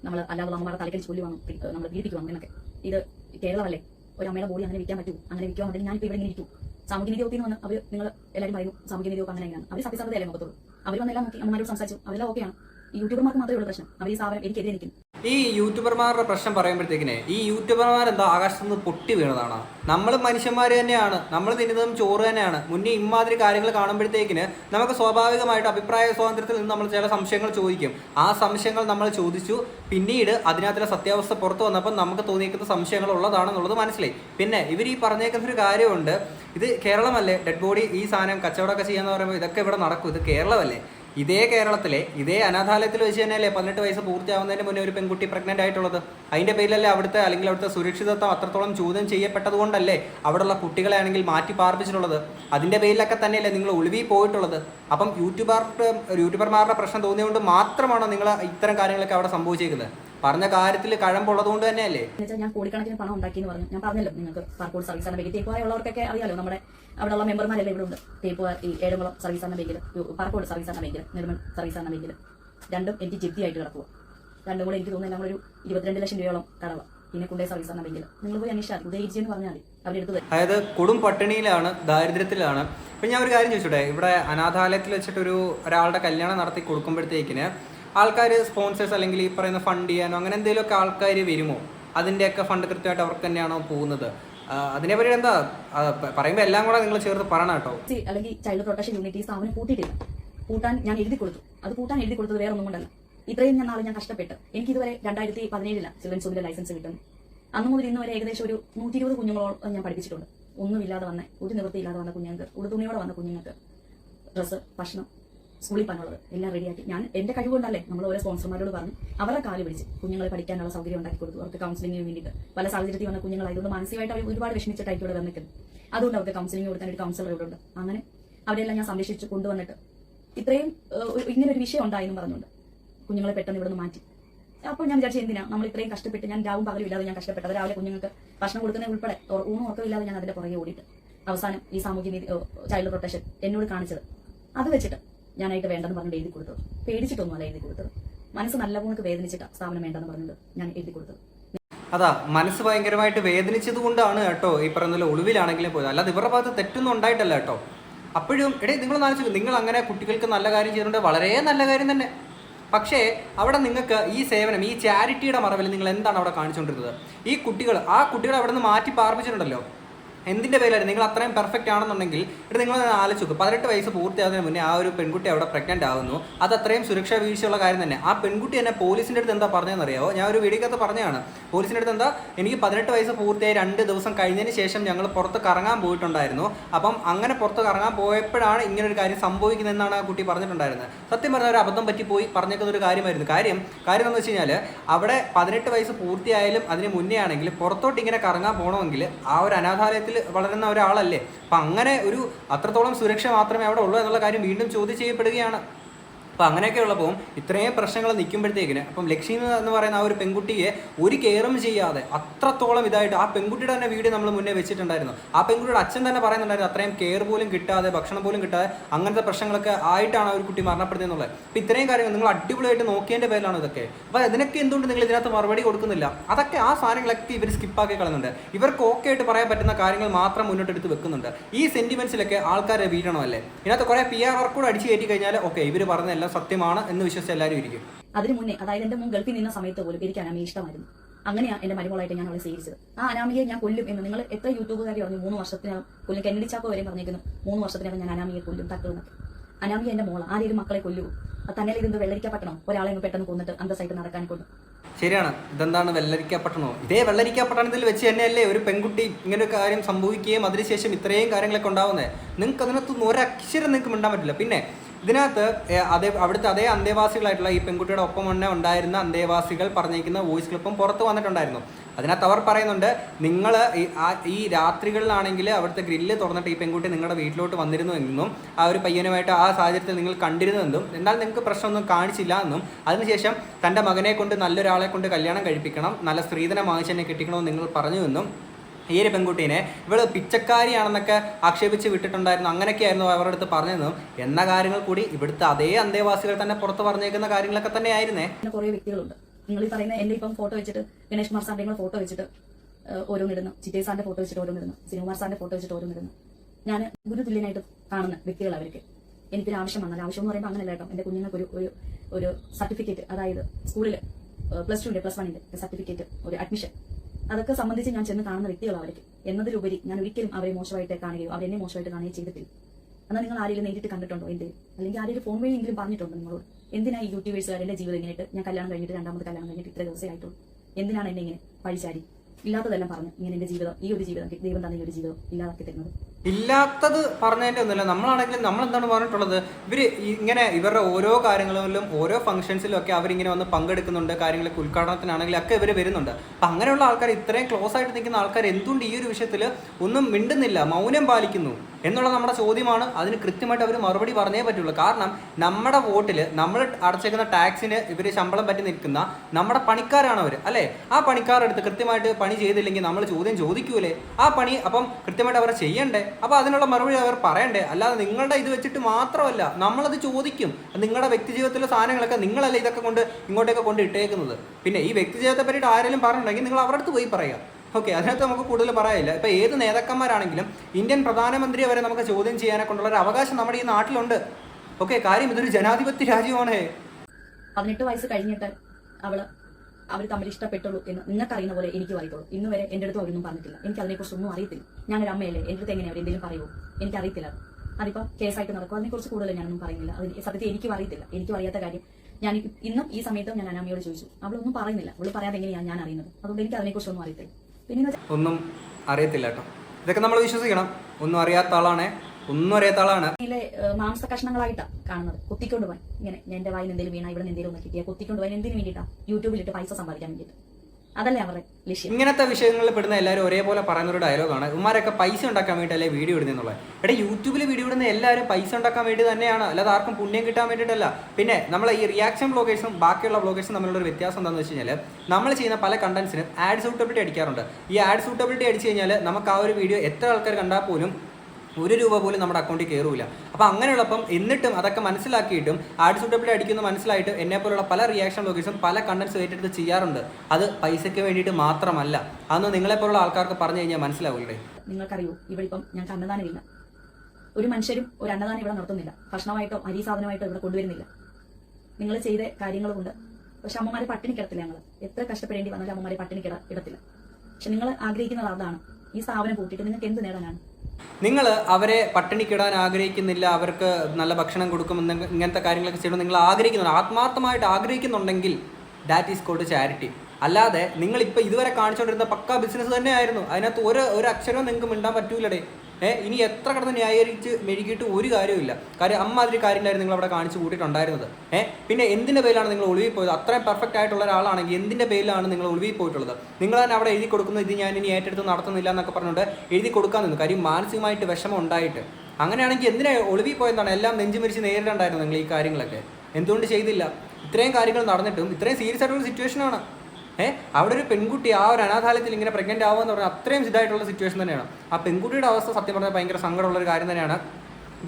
നമ്മൾ അല്ലാതെ അമ്മമാരുടെ തലക്കടിച്ച് കൊല്ലുവാണ് നമ്മൾ പീഡിപ്പിക്കുവാണ് എന്നൊക്കെ. ഇത് കേരളമല്ലേ? ഒരു അമ്മയുടെ ബോഡി അങ്ങനെ വിൽക്കാൻ പറ്റൂ. അങ്ങനെ വിൽക്കുവാണെങ്കിൽ ഞാനിപ്പോൾ ഇവിടെ ഇങ്ങനെ ഇരിക്കും. സാമൂഹ്യ നീതി വകുപ്പിൽ വന്ന് അവർ നിങ്ങൾ എല്ലാവരും പറയും സാമൂഹ്യ നീതി വകുപ്പ് അങ്ങനെ എങ്ങനെയാണ് അവർ സത്യസന്ധതയല്ലേ നോക്കത്തുള്ളൂ. അവർ വന്നെല്ലാം നോക്കി അമ്മമാരോട് സംസാരിച്ചു അവരെല്ലാം ഓക്കെയാണ് ഈ യൂട്യൂബർമാർക്ക് മാത്രമേ ഉള്ളൂ പ്രശ്നം. അവർ ഈ സ്ഥാപനം എനിക്കെതിരെ നിൽക്കും ഈ യൂട്യൂബർമാരുടെ പ്രശ്നം പറയുമ്പോഴത്തേക്കിനെ ഈ യൂട്യൂബർമാർ എന്താ ആകാശത്ത് നിന്ന് പൊട്ടി വീണതാണ്. നമ്മൾ മനുഷ്യന്മാർ തന്നെയാണ്. നമ്മൾ തിന്നുന്നതും ചോറ് തന്നെയാണ്. മുന്നേ ഇമാതിരി കാര്യങ്ങൾ കാണുമ്പോഴത്തേക്കിന് നമുക്ക് സ്വാഭാവികമായിട്ട് അഭിപ്രായ സ്വാതന്ത്ര്യത്തിൽ നിന്ന് നമ്മൾ ചില സംശയങ്ങൾ ചോദിക്കും. ആ സംശയങ്ങൾ നമ്മൾ ചോദിച്ചു. പിന്നീട് അതിനകത്തുള്ള സത്യാവസ്ഥ പുറത്തു വന്നപ്പോൾ നമുക്ക് തോന്നിയിരിക്കുന്ന സംശയങ്ങൾ ഉള്ളതാണെന്നുള്ളത് മനസ്സിലായി. പിന്നെ ഇവർ ഈ പറഞ്ഞേക്കുന്ന ഒരു കാര്യമുണ്ട്. ഇത് കേരളമല്ലേ? ഡെഡ് ബോഡി ഈ സാധനം കച്ചവടമൊക്കെ ചെയ്യാന്ന് പറയുമ്പോൾ ഇതൊക്കെ ഇവിടെ നടക്കും. ഇത് കേരളമല്ലേ? ഇതേ കേരളത്തിലെ ഇതേ അനാഥാലയത്തിൽ വെച്ച് തന്നെയല്ലേ പതിനെട്ട് വയസ്സ് പൂർത്തിയാവുന്നതിന് മുന്നേ ഒരു പെൺകുട്ടി പ്രഗ്നന്റ് ആയിട്ടുള്ളത്? അതിന്റെ പേരിലല്ലേ അവിടുത്തെ അല്ലെങ്കിൽ അവിടുത്തെ സുരക്ഷിതത്വം അത്രത്തോളം ചോദ്യം ചെയ്യപ്പെട്ടതുകൊണ്ടല്ലേ അവിടെയുള്ള കുട്ടികളെ ആണെങ്കിൽ മാറ്റി പാർപ്പിച്ചിട്ടുള്ളത്? അതിന്റെ പേരിലൊക്കെ തന്നെയല്ലേ നിങ്ങൾ ഒളിവി പോയിട്ടുള്ളത്? അപ്പം യൂട്യൂബർ യൂട്യൂബർമാരുടെ പ്രശ്നം തോന്നിയതുകൊണ്ട് മാത്രമാണോ നിങ്ങൾ ഇത്തരം കാര്യങ്ങളൊക്കെ അവിടെ സംഭവിച്ചേക്കുന്നത്? പറഞ്ഞ കാര്യത്തിൽ കഴമ്പുള്ളത് കൊണ്ട് തന്നെയല്ലേ ഞാൻ കോടിക്കണക്കിന് പണം ഉണ്ടാക്കി എന്ന് പറഞ്ഞു. ഞാൻ പറഞ്ഞല്ലോ നിങ്ങൾക്ക് പാർക്കോട് സർവീസ് ആണ് തേക്കുവായ ഉള്ളവർക്കൊക്കെ അറിയാലോ നമ്മുടെ അവിടെയുള്ള മെമ്പർമാരെല്ലാം ഇവിടെ ഉണ്ട്. തേപ്പ് ഈ ഏഴംകുളം സർവീസ് ആണ് ബേക്കിൽ പാർക്കോട് സർവീസ് ആണ് ബേക്കിൽ നിർമ്മൽ സർവീസ് ആണ് രണ്ടും എനിക്ക് ജിദ്ദിയായിട്ട് കിടക്കുക രണ്ടും കൂടെ എനിക്ക് തോന്നുന്നു നമ്മളൊരു ഇരുപത്തിരണ്ട് ലക്ഷം രൂപയോളം കടവ പിന്നെ കുണ്ടേ സർവീസ് ആണ് നിങ്ങൾ പോയി അന്വേഷിച്ചാൽ ഉദയ എന്ന് പറഞ്ഞാൽ മതി. അതായത് കൊടും പട്ടിണിയിലാണ് ദാരിദ്ര്യത്തിലാണ്. ഇപ്പം ഞാൻ ഒരു കാര്യം ചോദിച്ചോട്ടെ? ഇവിടെ അനാഥാലയത്തിൽ വെച്ചിട്ടൊരു ഒരാളുടെ കല്യാണം നടത്തി കൊടുക്കുമ്പോഴത്തേക്കിന് ആൾക്കാർ സ്പോൺസേഴ്സ് അല്ലെങ്കിൽ ഈ പറയുന്ന ഫണ്ട് ചെയ്യാനോ അങ്ങനെ എന്തെങ്കിലുമൊക്കെ ആൾക്കാർ വരുമോ? അതിന്റെയൊക്കെ ഫണ്ട് കൃത്യമായിട്ട് അവർക്ക് തന്നെയാണോ പോകുന്നത്? അതിനെപ്പറ്റി എന്താ പറയുമ്പോൾ എല്ലാം കൂടെ നിങ്ങൾ ചേർത്ത് പറയണം കേട്ടോ. അല്ലെങ്കിൽ ചൈൽഡ് പ്രൊട്ടക്ഷൻ യൂണിറ്റ് സ്ഥാപനം പൂട്ടിയിട്ടില്ല. പൂട്ടാൻ ഞാൻ എഴുതി കൊടുത്തു. അത് പൂട്ടാൻ എഴുതി കൊടുത്തത് വേറെ ഒന്നും കൊണ്ടല്ല. ഇത്രയും ഞാൻ നാളെ ഞാൻ കഷ്ടപ്പെട്ട്. എനിക്ക് ഇതുവരെ രണ്ടായിരത്തി പതിനേഴിലാണ് ചിൽഡ്രൻസ് ഹോമിന്റെ ലൈസൻസ് കിട്ടും. അന്ന് മുതൽ ഇന്ന് വരെ ഏകദേശം ഒരു നൂറ്റി ഇരുപത് കുഞ്ഞുങ്ങളോളം ഞാൻ പഠിപ്പിച്ചിട്ടുണ്ട്. ഒന്നുമില്ലാതെ വന്ന ഒരു നിവൃത്തിയില്ലാതെ വന്ന കുഞ്ഞുങ്ങൾക്ക് ഉടുതുണിയോടെ വന്ന കുഞ്ഞുങ്ങൾക്ക് ഡ്രസ്സ് ഭക്ഷണം സ്കൂളിൽ പോകാനുള്ളത് എല്ലാം റെഡിയാക്കി ഞാൻ എന്റെ കഴിവുകൊണ്ടല്ലേ നമ്മൾ ഓരോ സ്പോൺസർമാരോട് പറഞ്ഞു അവരുടെ കാൽ പിടിച്ച് കുഞ്ഞുങ്ങളെ പഠിക്കാനുള്ള സൗകര്യം ഉണ്ടാക്കി കൊടുത്തു. അവർക്ക് കൗൺസിലിംഗിന് വേണ്ടിയിട്ട്. പല സാഹചര്യത്തിൽ വന്ന കുഞ്ഞുങ്ങളായതുകൊണ്ട് മാനസികമായിട്ട് അവർ ഒരുപാട് വിഷമിച്ചിട്ടായിരിക്കും ഇവിടെ വന്നിരിക്കുന്നത് അതുകൊണ്ട് അവർക്ക് കൗൺസിലിംഗ് കൊടുക്കാൻ ഒരു കൗൺസിലർ ഇവിടെ ഉണ്ട്. അങ്ങനെ അവരെല്ലാം ഞാൻ സംരക്ഷിച്ച് കൊണ്ടുവന്നിട്ട് ഇത്രയും ഇങ്ങനെ ഒരു വിഷയം ഉണ്ടായെന്നും പറഞ്ഞുകൊണ്ട് കുഞ്ഞുങ്ങളെ പെട്ടെന്ന് ഇവിടെ മാറ്റി. അപ്പോൾ ഞാൻ വിചാരിച്ചു എന്തിനാ? നമ്മൾ ഇത്രയും കഷ്ടപ്പെട്ട് ഞാൻ രാവും പകലും ഇല്ലാതെ ഞാൻ കഷ്ടപ്പെട്ടത്. രാവിലെ കുഞ്ഞുങ്ങൾക്ക് ഭക്ഷണം കൊടുക്കുന്നത് ഉൾപ്പെടെ ഊണും ഉറക്കമില്ലാതെ ഞാൻ അതിന്റെ പുറകെ ഓടിയിട്ട് അവസാനം ഈ സാമൂഹ്യ നീതി ചൈൽഡ് പ്രൊട്ടക്ഷൻ എന്നോട് കാണിച്ചത്. അത് വെച്ചിട്ട് ഞാനായിട്ട് വേണ്ടെന്ന് പറഞ്ഞിട്ട് എഴുതി കൊടുത്തത് പേടിച്ചിട്ടൊന്നുമല്ല എഴുതി കൊടുത്തത്. മനസ്സ് നല്ലപോലെ വേദനിച്ചിട്ടാ സ്ഥാപനം വേണ്ടെന്ന് പറഞ്ഞിട്ട് ഞാൻ എഴുതി കൊടുത്തത്. അതാ മനസ്സ് ഭയങ്കരമായിട്ട് വേദനിച്ചത് കൊണ്ടാണ് കേട്ടോ ഈ പറയുന്ന ഒളിവിലാണെങ്കിലും പോയത്. അല്ലാതെ ഇവരുടെ ഭാഗത്ത് തെറ്റൊന്നും ഉണ്ടായിട്ടല്ല കേട്ടോ. അപ്പോഴും എടേ നിങ്ങൾ നാലിച്ചു നിങ്ങൾ അങ്ങനെ കുട്ടികൾക്ക് നല്ല കാര്യം ചെയ്തിട്ടുണ്ട് വളരെ നല്ല കാര്യം തന്നെ. പക്ഷേ അവിടെ നിങ്ങൾക്ക് ഈ സേവനം ഈ ചാരിറ്റിയുടെ മറവിൽ നിങ്ങൾ എന്താണ് അവിടെ കാണിച്ചുകൊണ്ടിരുന്നത് ഈ കുട്ടികൾ ആ കുട്ടികളെ അവിടെ നിന്ന് മാറ്റി പാർപ്പിച്ചിട്ടുണ്ടല്ലോ. എന്തിന്റെ പേരിലായിരുന്നു നിങ്ങൾ അത്രയും പെർഫെക്റ്റ് ആണെന്നുണ്ടെങ്കിൽ ഇത് നിങ്ങൾ ആലോചിച്ച് നോക്കും. പതിനെട്ട് വയസ്സ് പൂർത്തിയാകുന്നതിന് മുന്നേ ആ ഒരു പെൺകുട്ടി അവിടെ പ്രഗ്നന്റ് ആകുന്നു അത് അത്രയും സുരക്ഷാ വീഴ്ചയുള്ള കാര്യം തന്നെ. ആ പെൺകുട്ടി എന്നെ പോലീസിന്റെ അടുത്ത് എന്താ പറഞ്ഞതെന്ന് അറിയാമോ ഞാൻ ഒരു വീഡിയോക്കകത്ത് പറഞ്ഞതാണ്. പോലീസിന്റെ അടുത്ത് എന്താ? എനിക്ക് പതിനെട്ട് വയസ്സ് പൂർത്തിയായി രണ്ട് ദിവസം കഴിഞ്ഞതിന് ശേഷം ഞങ്ങൾ പുറത്ത് കറങ്ങാൻ പോയിട്ടുണ്ടായിരുന്നു. അപ്പം അങ്ങനെ പുറത്ത് കറങ്ങാൻ പോയപ്പോഴാണ് ഇങ്ങനെ ഒരു കാര്യം സംഭവിക്കുന്നതെന്നാണ് ആ കുട്ടി പറഞ്ഞിട്ടുണ്ടായിരുന്നത്. സത്യം പറഞ്ഞ ഒരു അബദ്ധം പറ്റി പോയി പറഞ്ഞേക്കുന്ന ഒരു കാര്യമായിരുന്നു. കാര്യം കാര്യം എന്ന് വെച്ച് കഴിഞ്ഞാൽ അവിടെ പതിനെട്ട് വയസ്സ് പൂർത്തിയായാലും അതിന് മുന്നേ ആണെങ്കിൽ പുറത്തോട്ട് ഇങ്ങനെ കറങ്ങാൻ പോകണമെങ്കിൽ ആ ഒരു അനാഥാലയത്തിൽ വളരുന്ന ഒരാളല്ലേ? അപ്പം അങ്ങനെ ഒരു അത്രത്തോളം സുരക്ഷ മാത്രമേ അവിടെ ഉള്ളൂ എന്നുള്ള കാര്യം വീണ്ടും ചോദ്യം ചെയ്യപ്പെടുകയാണ്. അപ്പോൾ അങ്ങനെയൊക്കെ ഉള്ളപ്പോൾ ഇത്രയും പ്രശ്നങ്ങൾ നിൽക്കുമ്പോഴത്തേക്കിന് അപ്പം ലക്ഷ്മി എന്ന് പറയുന്ന ആ ഒരു പെൺകുട്ടിയെ ഒരു കെയറും ചെയ്യാതെ അത്രത്തോളം ഇതായിട്ട് ആ പെൺകുട്ടിയുടെ തന്നെ വീട് നമ്മൾ മുന്നേ വെച്ചിട്ടുണ്ടായിരുന്നു. ആ പെൺകുട്ടിയുടെ അച്ഛൻ തന്നെ പറയുന്നുണ്ടായിരുന്നു അത്രയും കെയർ പോലും കിട്ടാതെ ഭക്ഷണം പോലും കിട്ടാതെ അങ്ങനത്തെ പ്രശ്നങ്ങളൊക്കെ ആയിട്ടാണ് ആ ഒരു കുട്ടി മരണപ്പെടുന്നത് അപ്പോൾ ഇത്രയും കാര്യങ്ങൾ നിങ്ങൾ അടിപൊളിയായിട്ട് നോക്കിയതിന്റെ പേരിലാണ് ഇതൊക്കെ. അപ്പോൾ അതിനൊക്കെ എന്തുകൊണ്ട് നിങ്ങൾ ഇതിനകത്ത് മറുപടി കൊടുക്കുന്നില്ല? അതൊക്കെ ആ സാധനങ്ങളൊക്കെ ഇവർ സ്കിപ്പാക്കി കളയുന്നുണ്ട്. ഇവർക്ക് ഓക്കെ ആയിട്ട് പറയാൻ പറ്റുന്ന കാര്യങ്ങൾ മാത്രം മുന്നോട്ടെടുത്ത് വെക്കുന്നുണ്ട്. ഈ സെന്റിമെന്റ്സിലൊക്കെ ആൾക്കാരെ വീഴണമല്ലേ? ഇതിനകത്ത് കുറെ പി ആർ വർക്ക് കൂടെ അടിച്ചു കയറ്റി കഴിഞ്ഞാൽ ഓക്കെ ഇവർ പറഞ്ഞ എല്ലാം സത്യമാണ് എന്ന് വിശ്വസിച്ച് എല്ലാവരും ഇരിക്കും. അതിനു മുന്നേ അതായത് എന്റെ മുൻ ഗൾഫിൽ നിന്ന സമയത്ത് പോലും എനിക്ക് അനാമിയെ ഇഷ്ടമായിരുന്നു. അങ്ങനെയാണ് എന്റെ മരുമോളായിട്ട് ഞാൻ അവളെ സ്വീകരിച്ചത് ആ അനാമിയെ ഞാൻ കൊല്ലും എന്ന് നിങ്ങൾ എത്ര യൂട്യൂബുകാരി പറഞ്ഞു മൂന്ന് വർഷത്തിനകം കൊല്ലും കെന്നഡി ചാക്കോ വരെ പറഞ്ഞേക്കുന്നു മൂന്ന് വർഷത്തിനകം ഞാൻ അനാമിയെ കൊല്ലും തട്ടുമെന്നൊക്കെ അനാമിയ എന്റെ മോൾ ആരെയും മക്കളെ കൊല്ലുവോ തന്നെ ഇതെന്ത് വെള്ളരിക്കപ്പെട്ടണോ ഒരാളെ പെട്ടെന്ന് കൊന്നിട്ട് അന്തസ്സായിട്ട് നടക്കാൻ കൊണ്ടു ശരിയാണ് ഇതെന്താണ് വെള്ളരിക്കപ്പെട്ടണോ ഇതേ വെള്ളരിക്കപ്പെട്ടണത്തിൽ വെച്ച് തന്നെയല്ലേ ഒരു പെൺകുട്ടി ഇങ്ങനൊരു കാര്യം സംഭവിക്കുകയും അതിനുശേഷം ഇത്രയും കാര്യങ്ങളൊക്കെ ഉണ്ടാവുന്നത് നിങ്ങൾക്ക് അതിനകത്തൊന്നും ഒരക്ഷരം നിങ്ങൾക്ക് മിണ്ടാൻ പറ്റില്ല. പിന്നെ ഇതിനകത്ത് അതേ അവിടുത്തെ അതേ അന്തേവാസികളായിട്ടുള്ള ഈ പെൺകുട്ടിയുടെ ഒപ്പം മുന്നേ ഉണ്ടായിരുന്ന അന്തേവാസികൾ പറഞ്ഞിരിക്കുന്ന വോയിസ് ക്ലിപ്പും പുറത്ത് വന്നിട്ടുണ്ടായിരുന്നു. അതിനകത്ത് അവർ പറയുന്നുണ്ട് നിങ്ങൾ ഈ രാത്രികളിലാണെങ്കിൽ അവിടുത്തെ ഗ്രില്ല് തുറന്നിട്ട് ഈ പെൺകുട്ടി നിങ്ങളുടെ വീട്ടിലോട്ട് വന്നിരുന്നു എന്നും ആ ഒരു പയ്യനുമായിട്ട് ആ സാഹചര്യത്തിൽ നിങ്ങൾ കണ്ടിരുന്നു എന്നും എന്നാൽ നിങ്ങൾക്ക് പ്രശ്നമൊന്നും കാണിച്ചില്ല എന്നും അതിനുശേഷം തന്റെ മകനെ കൊണ്ട് നല്ലൊരാളെ കൊണ്ട് കല്യാണം കഴിപ്പിക്കണം നല്ല സ്ത്രീധനം വാങ്ങിച്ചെന്നെ കെട്ടിക്കണമെന്ന് നിങ്ങൾ പറഞ്ഞു എന്നും ഈ ഒരു പെൺകുട്ടീനെ. ഇവൾ പിച്ചക്കാരിയാണെന്നൊക്കെ ആക്ഷേപിച്ച് വിട്ടിട്ടുണ്ടായിരുന്നു. അങ്ങനെയൊക്കെയായിരുന്നു അവരുടെ അടുത്ത് പറഞ്ഞതെന്നും എന്ന കാര്യങ്ങൾ കൂടി ഇവിടുത്തെ അതേ അന്തേവാസികൾ തന്നെ പുറത്ത് പറഞ്ഞേക്കുന്ന കാര്യങ്ങളൊക്കെ തന്നെ ആയിരുന്നേ കുറേ വ്യക്തികളുണ്ട്. നിങ്ങൾ ഈ പറയുന്ന എന്റെ ഇപ്പം ഫോട്ടോ വെച്ചിട്ട് ഗണേഷ് കുമാർ സാറിന്റെ ഫോട്ടോ വെച്ചിട്ട് ഓരോന്നിടുന്നു. ചിറ്റേ സാറിന്റെ ഫോട്ടോ വെച്ചിട്ട് ഓരോന്നിടുന്നു. സിനികുമാർ സാറിന്റെ ഫോട്ടോ വെച്ചിട്ട് ഓരോന്നിടുന്നു. ഞാൻ ഗുരു തുല്യനായിട്ട് കാണുന്ന വ്യക്തികൾ അവർക്ക് എനിക്കൊരു ആവശ്യം വന്നാൽ ആവശ്യം എന്ന് പറയുമ്പോൾ അങ്ങനെ കേട്ടോ. എന്റെ കുഞ്ഞുങ്ങൾക്ക് ഒരു ഒരു ഒരു സർട്ടിഫിക്കറ്റ് അതായത് സ്കൂളിൽ പ്ലസ് ടുവിന്റെ പ്ലസ് വണ്ണിന്റെ സർട്ടിഫിക്കറ്റ് ഒരു അഡ്മിഷൻ. അതൊക്കെ സംബന്ധിച്ച് ഞാൻ ചെന്ന് കാണുന്ന വ്യക്തികളാണ് അവർക്ക് എന്നതിലുപരി ഞാൻ ഒരിക്കലും അവരെ മോശമായിട്ട് കാണുകയോ അവരെന്നെ മോശമായിട്ട് കാണുകയോ ചെയ്തിട്ടില്ല. എന്നാൽ നിങ്ങൾ ആരെങ്കിലും നേരിട്ട് കണ്ടിട്ടുണ്ടോ എന്റെ അല്ലെങ്കിൽ ആരെങ്കിലും ഫോൺ വഴിയെങ്കിലും പറഞ്ഞിട്ടുണ്ടോ നിങ്ങളോട്? എന്തിനാ ഈ യൂട്യൂബേഴ്സുകാർ എന്റെ ജീവിതം ഇങ്ങനെ ഞാൻ കല്യാണം കഴിഞ്ഞിട്ട് രണ്ടാമത് കല്യാണം കഴിഞ്ഞിട്ട് ഇത്ര ദിവസമേ ആയിട്ടുള്ളൂ? എന്തിനാണ് എന്നെ ഇങ്ങനെ പഴിച്ചാരി ഇല്ലാത്തതെല്ലാം പറഞ്ഞു ഇങ്ങനെ എന്റെ ജീവിതം ഈ ഒരു ജീവിതം ദൈവം തന്നെ ഈ ഒരു ജീവിതം ഇല്ലാതാക്കി തരുന്നത്. ഇല്ലാത്തത് പറഞ്ഞതിന്റെ ഒന്നുമില്ല. നമ്മളാണെങ്കിലും നമ്മൾ എന്താണ് പറഞ്ഞിട്ടുള്ളത് ഇവർ ഇങ്ങനെ ഇവരുടെ ഓരോ കാര്യങ്ങളിലും ഓരോ ഫംഗ്ഷൻസിലും ഒക്കെ അവരിങ്ങനെ വന്ന് പങ്കെടുക്കുന്നുണ്ട് കാര്യങ്ങളൊക്കെ ഉദ്ഘാടനത്തിനാണെങ്കിലും ഒക്കെ ഇവർ വരുന്നുണ്ട്. അപ്പം അങ്ങനെയുള്ള ആൾക്കാർ ഇത്രയും ക്ലോസ് ആയിട്ട് നിൽക്കുന്ന ആൾക്കാർ എന്തുകൊണ്ട് ഈ ഒരു വിഷയത്തിൽ ഒന്നും മിണ്ടുന്നില്ല മൗനം പാലിക്കുന്നു എന്നുള്ള നമ്മുടെ ചോദ്യമാണ്. അതിന് കൃത്യമായിട്ട് അവർ മറുപടി പറഞ്ഞേ പറ്റുള്ളൂ. കാരണം നമ്മുടെ വോട്ടിൽ നമ്മൾ അടച്ചേക്കുന്ന ടാക്സിന് ഇവർ ശമ്പളം പറ്റി നിൽക്കുന്ന നമ്മുടെ പണിക്കാരാണ് അവർ അല്ലേ? ആ പണിക്കാരെടുത്ത് കൃത്യമായിട്ട് പണി ചെയ്തില്ലെങ്കിൽ നമ്മൾ ചോദ്യം ചോദിക്കൂലേ? ആ പണി അപ്പം കൃത്യമായിട്ട് അവർ ചെയ്യണ്ടേ? അപ്പോൾ അതിനുള്ള മറുപടി അവർ പറയണ്ടേ? അല്ലാതെ നിങ്ങളുടെ ഇത് വെച്ചിട്ട് മാത്രമല്ല നമ്മളത് ചോദിക്കും. നിങ്ങളുടെ വ്യക്തി ജീവിതത്തിലെ സാധനങ്ങളൊക്കെ നിങ്ങളല്ലേ ഇതൊക്കെ കൊണ്ട് ഇങ്ങോട്ടേക്ക് കൊണ്ട് ഇട്ടേക്കുന്നത്. പിന്നെ ഈ വ്യക്തി ജീവിതത്തെ പറ്റിയിട്ട് ആരെങ്കിലും പറഞ്ഞിട്ടുണ്ടെങ്കിൽ നിങ്ങൾ അവരുടെ അടുത്ത് പോയി പറയുക. ഓക്കെ അതിനകത്ത് നമുക്ക് കൂടുതൽ പറയാനില്ല. ഇപ്പൊ ഏത് നേതാക്കന്മാരാണെങ്കിലും ഇന്ത്യൻ പ്രധാനമന്ത്രിയെ വരെ നമുക്ക് ചോദ്യം ചെയ്യാനെ കൊണ്ടുള്ള ഒരു അവകാശം നമ്മുടെ ഈ നാട്ടിലുണ്ട്. ഓക്കെ കാര്യം ഇതൊരു ജനാധിപത്യ രാജ്യമാണ്. പതിനെട്ട് വയസ്സ് കഴിഞ്ഞിട്ട് അവൾ അവർ തമ്മിൽ ഇഷ്ടപ്പെട്ടുള്ളൂ എന്ന് നിങ്ങൾക്ക് അറിയുന്ന പോലെ എനിക്ക് അറിയത്തുള്ളൂ ഇന്ന് വരെ എന്റെ അടുത്ത് അവരൊന്നും പറഞ്ഞിട്ടില്ല. എനിക്ക് അതിനെക്കുറിച്ച് ഒന്നും അറിയത്തില്ല. ഞാനൊരു അമ്മയല്ലേ? എന്റെ അടുത്ത് എങ്ങനെ അവർ എന്തെങ്കിലും പറയുമോ എനിക്ക് അറിയത്തില്ല അത്. അതിപ്പോ കേസായിട്ട് നടക്കും അതിനെക്കുറിച്ച് കൂടുതൽ ഞാനൊന്നും പറയുന്നില്ല. അതിന് സത്യത്തിൽ എനിക്കും അറിയത്തില്ല. എനിക്കും അറിയാത്ത കാര്യം. ഞാൻ ഇന്നും ഈ സമയത്തും ഞാൻ അനാമയോട് ചോദിച്ചു. അവളൊന്നും പറയുന്നില്ല. അവൾ പറയാതെ എങ്ങനെയാണ് ഞാൻ അറിയുന്നത്? അതുകൊണ്ട് എനിക്ക് അതിനെക്കുറിച്ച് ഒന്നും അറിയത്തില്ല. പിന്നെ ഒന്നും അറിയത്തില്ല കേട്ടോ. ഇതൊക്കെ നമ്മൾ വിശ്വസിക്കണം. ഒന്നും അറിയാത്ത ആളാണ്. ഒന്നും ആളാണ് മാംസ കഷ്ണങ്ങളായിട്ടാണ് കാണുന്നത്. കുത്തിക്കൊണ്ട് പോയി ഇങ്ങനെ എന്റെ വായിൽ എന്തെങ്കിലും വീണ ഇവിടെ എന്തെങ്കിലും ഒന്ന് കിട്ടിയ കുത്തിക്കൊണ്ട് പോയി എന്തിനു വേണ്ടിയിട്ടാ? യൂട്യൂബിലിട്ട് പൈസ സമ്പാദിക്കാൻ വേണ്ടിയിട്ട്. അതല്ലേ അവരുടെ ലക്ഷ്യം. ഇങ്ങനത്തെ വിഷയങ്ങളിൽ പെടുന്ന എല്ലാവരും ഒരേപോലെ പറയുന്ന ഒരു ഡയലോഗാണ്. ഉമ്മാരൊക്കെ പൈസ ഉണ്ടാക്കാൻ വേണ്ടിയിട്ടല്ലേ വീഡിയോ ഇടുന്നുള്ളത് എടാ യൂട്യൂബിൽ വീഡിയോ ഇടുന്ന എല്ലാവരും പൈസ ഉണ്ടാക്കാൻ വേണ്ടി തന്നെയാണ്. അല്ലാതെ ആർക്കും പുണ്യം കിട്ടാൻ വേണ്ടിയിട്ടല്ല. പിന്നെ നമ്മൾ ഈ റിയാക്ഷൻ ബ്ലോഗേഴ്സും ബാക്കിയുള്ള ബ്ലോഗേഴ്സും തമ്മിലുള്ള ഒരു വ്യത്യാസം എന്താണെന്ന് വെച്ച് കഴിഞ്ഞാൽ നമ്മൾ ചെയ്യുന്ന പല കണ്ടന്റ്സിനും ആഡ് സൂട്ടബിലിറ്റി അടിക്കാറുണ്ട്. ഈ ആഡ് സൂട്ടബിലിറ്റി അടിച്ചു കഴിഞ്ഞാൽ നമുക്ക് ആ ഒരു വീഡിയോ എത്ര ആൾക്കാർ കണ്ടാൽ പോലും ഒരു രൂപ പോലും നമ്മുടെ അക്കൗണ്ടിൽ കയറൂല അപ്പോൾ അങ്ങനെയുള്ളപ്പം എന്നിട്ടും അതൊക്കെ മനസ്സിലാക്കിയിട്ടും ആഡ് സൂട്ടബിൾ അടിക്കുന്ന മനസ്സിലായിട്ട് എന്നെ പോലുള്ള പല റിയാക്ഷൻ ബ്ലോഗേഴ്സും പല കണ്ടന്റ്സ് ഏറ്റെടുത്ത് ചെയ്യാറുണ്ട്. അത് പൈസയ്ക്ക് വേണ്ടിയിട്ട് മാത്രമല്ല. അതൊന്നും നിങ്ങളെപ്പോലുള്ള ആൾക്കാർക്ക് പറഞ്ഞു കഴിഞ്ഞാൽ മനസ്സിലാവില്ലേ? നിങ്ങൾക്കറിയോ ഇവിടെ ഇപ്പം ഞങ്ങൾക്ക് അന്നദാനമില്ല ഒരു മനുഷ്യരും ഒരു അന്നദാനം ഇവിടെ നടത്തുന്നില്ല. ഭക്ഷണമായിട്ടോ അരി സാധനമായിട്ടോ ഇവിടെ കൊണ്ടുവരുന്നില്ല. നിങ്ങൾ ചെയ്ത കാര്യങ്ങൾ കൊണ്ട് പക്ഷെ അമ്മമാരെ പട്ടിണി കിടത്തില്ല ഞങ്ങൾ എത്ര കഷ്ടപ്പെടേണ്ടി വന്നാലും അമ്മമാരെ പട്ടിണി കിട ഇടത്തില്ല പക്ഷെ നിങ്ങൾ ആഗ്രഹിക്കുന്നത് അതാണ്. ഈ സ്ഥാപനം കൂട്ടിയിട്ട് നിങ്ങൾക്ക് എന്ത് നേടാനാണ്? നിങ്ങൾ അവരെ പട്ടിണിക്കിടാൻ ആഗ്രഹിക്കുന്നില്ല അവർക്ക് നല്ല ഭക്ഷണം കൊടുക്കുമെന്ന് ഇങ്ങനത്തെ കാര്യങ്ങളൊക്കെ ചെയ്യണം നിങ്ങൾ ആഗ്രഹിക്കുന്നുണ്ട്. ആത്മാർത്ഥമായിട്ട് ആഗ്രഹിക്കുന്നുണ്ടെങ്കിൽ ദാറ്റ് ഈസ് കോൾഡ് ചാരിറ്റി അല്ലാതെ നിങ്ങൾ ഇപ്പോൾ ഇതുവരെ കാണിച്ചുകൊണ്ടിരുന്ന പക്കാ ബിസിനസ് തന്നെയായിരുന്നു. അതിനകത്ത് ഒരു ഒരു അക്ഷരവും നിങ്ങൾക്ക് മിണ്ടാൻ പറ്റൂലടേ. ഇനി എത്ര കടന്ന് ന്യായീകരിച്ച് മെഴുകിയിട്ട് ഒരു കാര്യമില്ല കാര്യം അമ്മ അതിൽ കാര്യമില്ലായിരുന്നു നിങ്ങൾ അവിടെ കാണിച്ചു കൂട്ടിയിട്ടുണ്ടായിരുന്നത്. ഏഹ് പിന്നെ എന്തിന്റെ പേരിലാണ് നിങ്ങൾ ഒളിവിൽ പോയത്? അത്രയും പെർഫെക്റ്റ് ആയിട്ടുള്ള ഒരാളാണെങ്കിൽ എന്തിന്റെ പേരിലാണ് നിങ്ങൾ ഒളിവിൽ പോയിട്ടുള്ളത്? നിങ്ങൾ തന്നെ അവിടെ എഴുതി കൊടുക്കുന്നത് ഇത് ഞാൻ ഇനി ഏറ്റെടുത്ത് നടത്തുന്നില്ല എന്നൊക്കെ പറഞ്ഞുകൊണ്ട് എഴുതി കൊടുക്കാൻ നിന്നു. കാര്യം മാനസികമായിട്ട് വിഷമം ഉണ്ടായിട്ട്. അങ്ങനെയാണെങ്കിൽ എന്തിനാ ഒളിവിൽ പോയെന്നാണ്? എല്ലാം നെഞ്ചു മരിച്ച് നേരിടണ്ടായിരുന്നു നിങ്ങൾ ഈ കാര്യങ്ങളൊക്കെ. എന്തുകൊണ്ട് ചെയ്തില്ല? ഇത്രയും കാര്യങ്ങൾ നടന്നിട്ടും ഇത്രയും സീരിയസ് ആയിട്ടുള്ള സിറ്റുവേഷനാണ് ഏഹ് അവിടെ ഒരു പെൺകുട്ടി ആ ഒരു അനാഥാലയത്തിൽ ഇങ്ങനെ പ്രഗ്നന്റ് ആവുക എന്ന് പറഞ്ഞാൽ അത്രയും ഇതായിട്ടുള്ള സിറ്റുവേഷൻ തന്നെയാണ്. ആ പെൺകുട്ടിയുടെ അവസ്ഥ സത്യം പറഞ്ഞാൽ ഭയങ്കര സങ്കടമുള്ള ഒരു കാര്യം തന്നെയാണ്.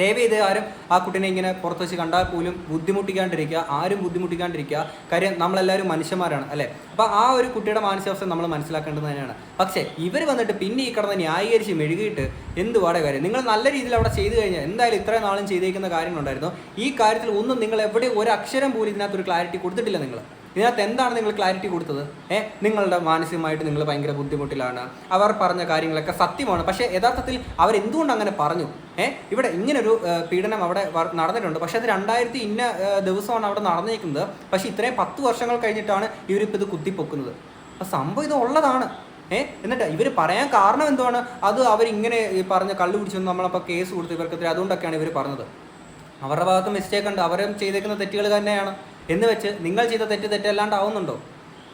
ദയവ് ചെയ്ത് ആരും ആ കുട്ടീനെ ഇങ്ങനെ പുറത്ത് വെച്ച് കണ്ടാൽ പോലും ബുദ്ധിമുട്ടിക്കാണ്ടിരിക്കുക ആരും ബുദ്ധിമുട്ടിക്കാണ്ടിരിക്കുക. കാര്യം നമ്മളെല്ലാവരും മനുഷ്യന്മാരാണ് അല്ലേ? അപ്പോൾ ആ ഒരു കുട്ടിയുടെ മാനസികാവസ്ഥ നമ്മൾ മനസ്സിലാക്കേണ്ടത് തന്നെയാണ്. പക്ഷേ ഇവർ വന്നിട്ട് പിന്നെ ഈ കിടന്ന് ന്യായീകരിച്ച് മെഴുകിയിട്ട് എന്തുവാടെ കാര്യം? നിങ്ങൾ നല്ല രീതിയിൽ അവിടെ ചെയ്തു കഴിഞ്ഞാൽ എന്തായാലും ഇത്രയും നാളും ചെയ്തേക്കുന്ന കാര്യങ്ങളുണ്ടായിരുന്നു. ഈ കാര്യത്തിൽ ഒന്നും നിങ്ങൾ എവിടെ ഒരു അക്ഷരം പോലും ഇതിനകത്ത് ഒരു ക്ലാരിറ്റി കൊടുത്തിട്ടില്ല നിങ്ങൾ. ഇതിനകത്ത് എന്താണ് നിങ്ങൾ ക്ലാരിറ്റി കൊടുത്തത്? ഏഹ് നിങ്ങളുടെ മാനസികമായിട്ട് നിങ്ങൾ ഭയങ്കര ബുദ്ധിമുട്ടിലാണ്. അവർ പറഞ്ഞ കാര്യങ്ങളൊക്കെ സത്യമാണ്. പക്ഷേ യഥാർത്ഥത്തിൽ അവർ എന്തുകൊണ്ട് അങ്ങനെ പറഞ്ഞു? ഏഹ് ഇവിടെ ഇങ്ങനൊരു പീഡനം അവിടെ നടന്നിട്ടുണ്ട്. പക്ഷേ അത് രണ്ടായിരത്തി ഇന്ന ദിവസമാണ് അവിടെ നടന്നിരിക്കുന്നത് പക്ഷേ ഇത്രയും പത്ത് വർഷങ്ങൾ കഴിഞ്ഞിട്ടാണ് ഇവരിപ്പോൾ ഇത് കുത്തിപ്പൊക്കുന്നത്. അപ്പോൾ സംഭവം ഇത് ഉള്ളതാണ്. ഏഹ് എന്നിട്ട് ഇവർ പറയാൻ കാരണം എന്തുവാണ്? അത് അവരിങ്ങനെ പറഞ്ഞ കള്ളു പിടിച്ചു നമ്മളപ്പോൾ കേസ് കൊടുത്ത് ഇവർക്കെതിരെ അതുകൊണ്ടൊക്കെയാണ് ഇവർ പറഞ്ഞത്. അവരുടെ ഭാഗത്ത് മിസ്റ്റേക്ക് ഉണ്ട്. അവരും ചെയ്തേക്കുന്ന തെറ്റുകൾ തന്നെയാണ്. എന്ന് വെച്ച് നിങ്ങൾ ചെയ്ത തെറ്റ് തെറ്റല്ലാണ്ട് ആവുന്നുണ്ടോ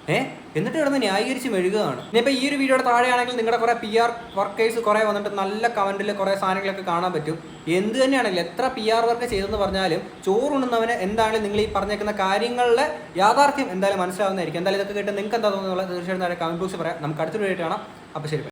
ഏ? എന്നിട്ട് കിടന്ന് ന്യായീകരിച്ച് മെഴുകുകയാണ്. ഇനിയിപ്പോൾ ഈ ഒരു വീഡിയോയുടെ താഴെയാണെങ്കിൽ നിങ്ങളുടെ കുറേ പി ആർ വർക്കേഴ്സ് കുറേ വന്നിട്ട് നല്ല കമന്റിൽ കുറേ സാധനങ്ങളൊക്കെ കാണാൻ പറ്റും. എന്ത് തന്നെയാണെങ്കിലും എത്ര പി ആർ വർക്ക് ചെയ്തെന്ന് പറഞ്ഞാലും ചോറുണ്ണുന്നവന് എന്താണ് നിങ്ങൾ ഈ പറഞ്ഞേക്കുന്ന കാര്യങ്ങളിലെ യാഥാർത്ഥ്യം എന്തായാലും മനസ്സിലാവുന്നതായിരിക്കും. എന്തായാലും ഇതൊക്കെ കേട്ട് നിങ്ങൾക്ക് എന്താ തോന്നുന്നത് തീർച്ചയായിട്ടും കമന്റ് ബോക്സിൽ പറയാം. നമുക്ക് അടുത്തൊരു വീഡിയോ കാണാം. അപ്പോൾ ശരി.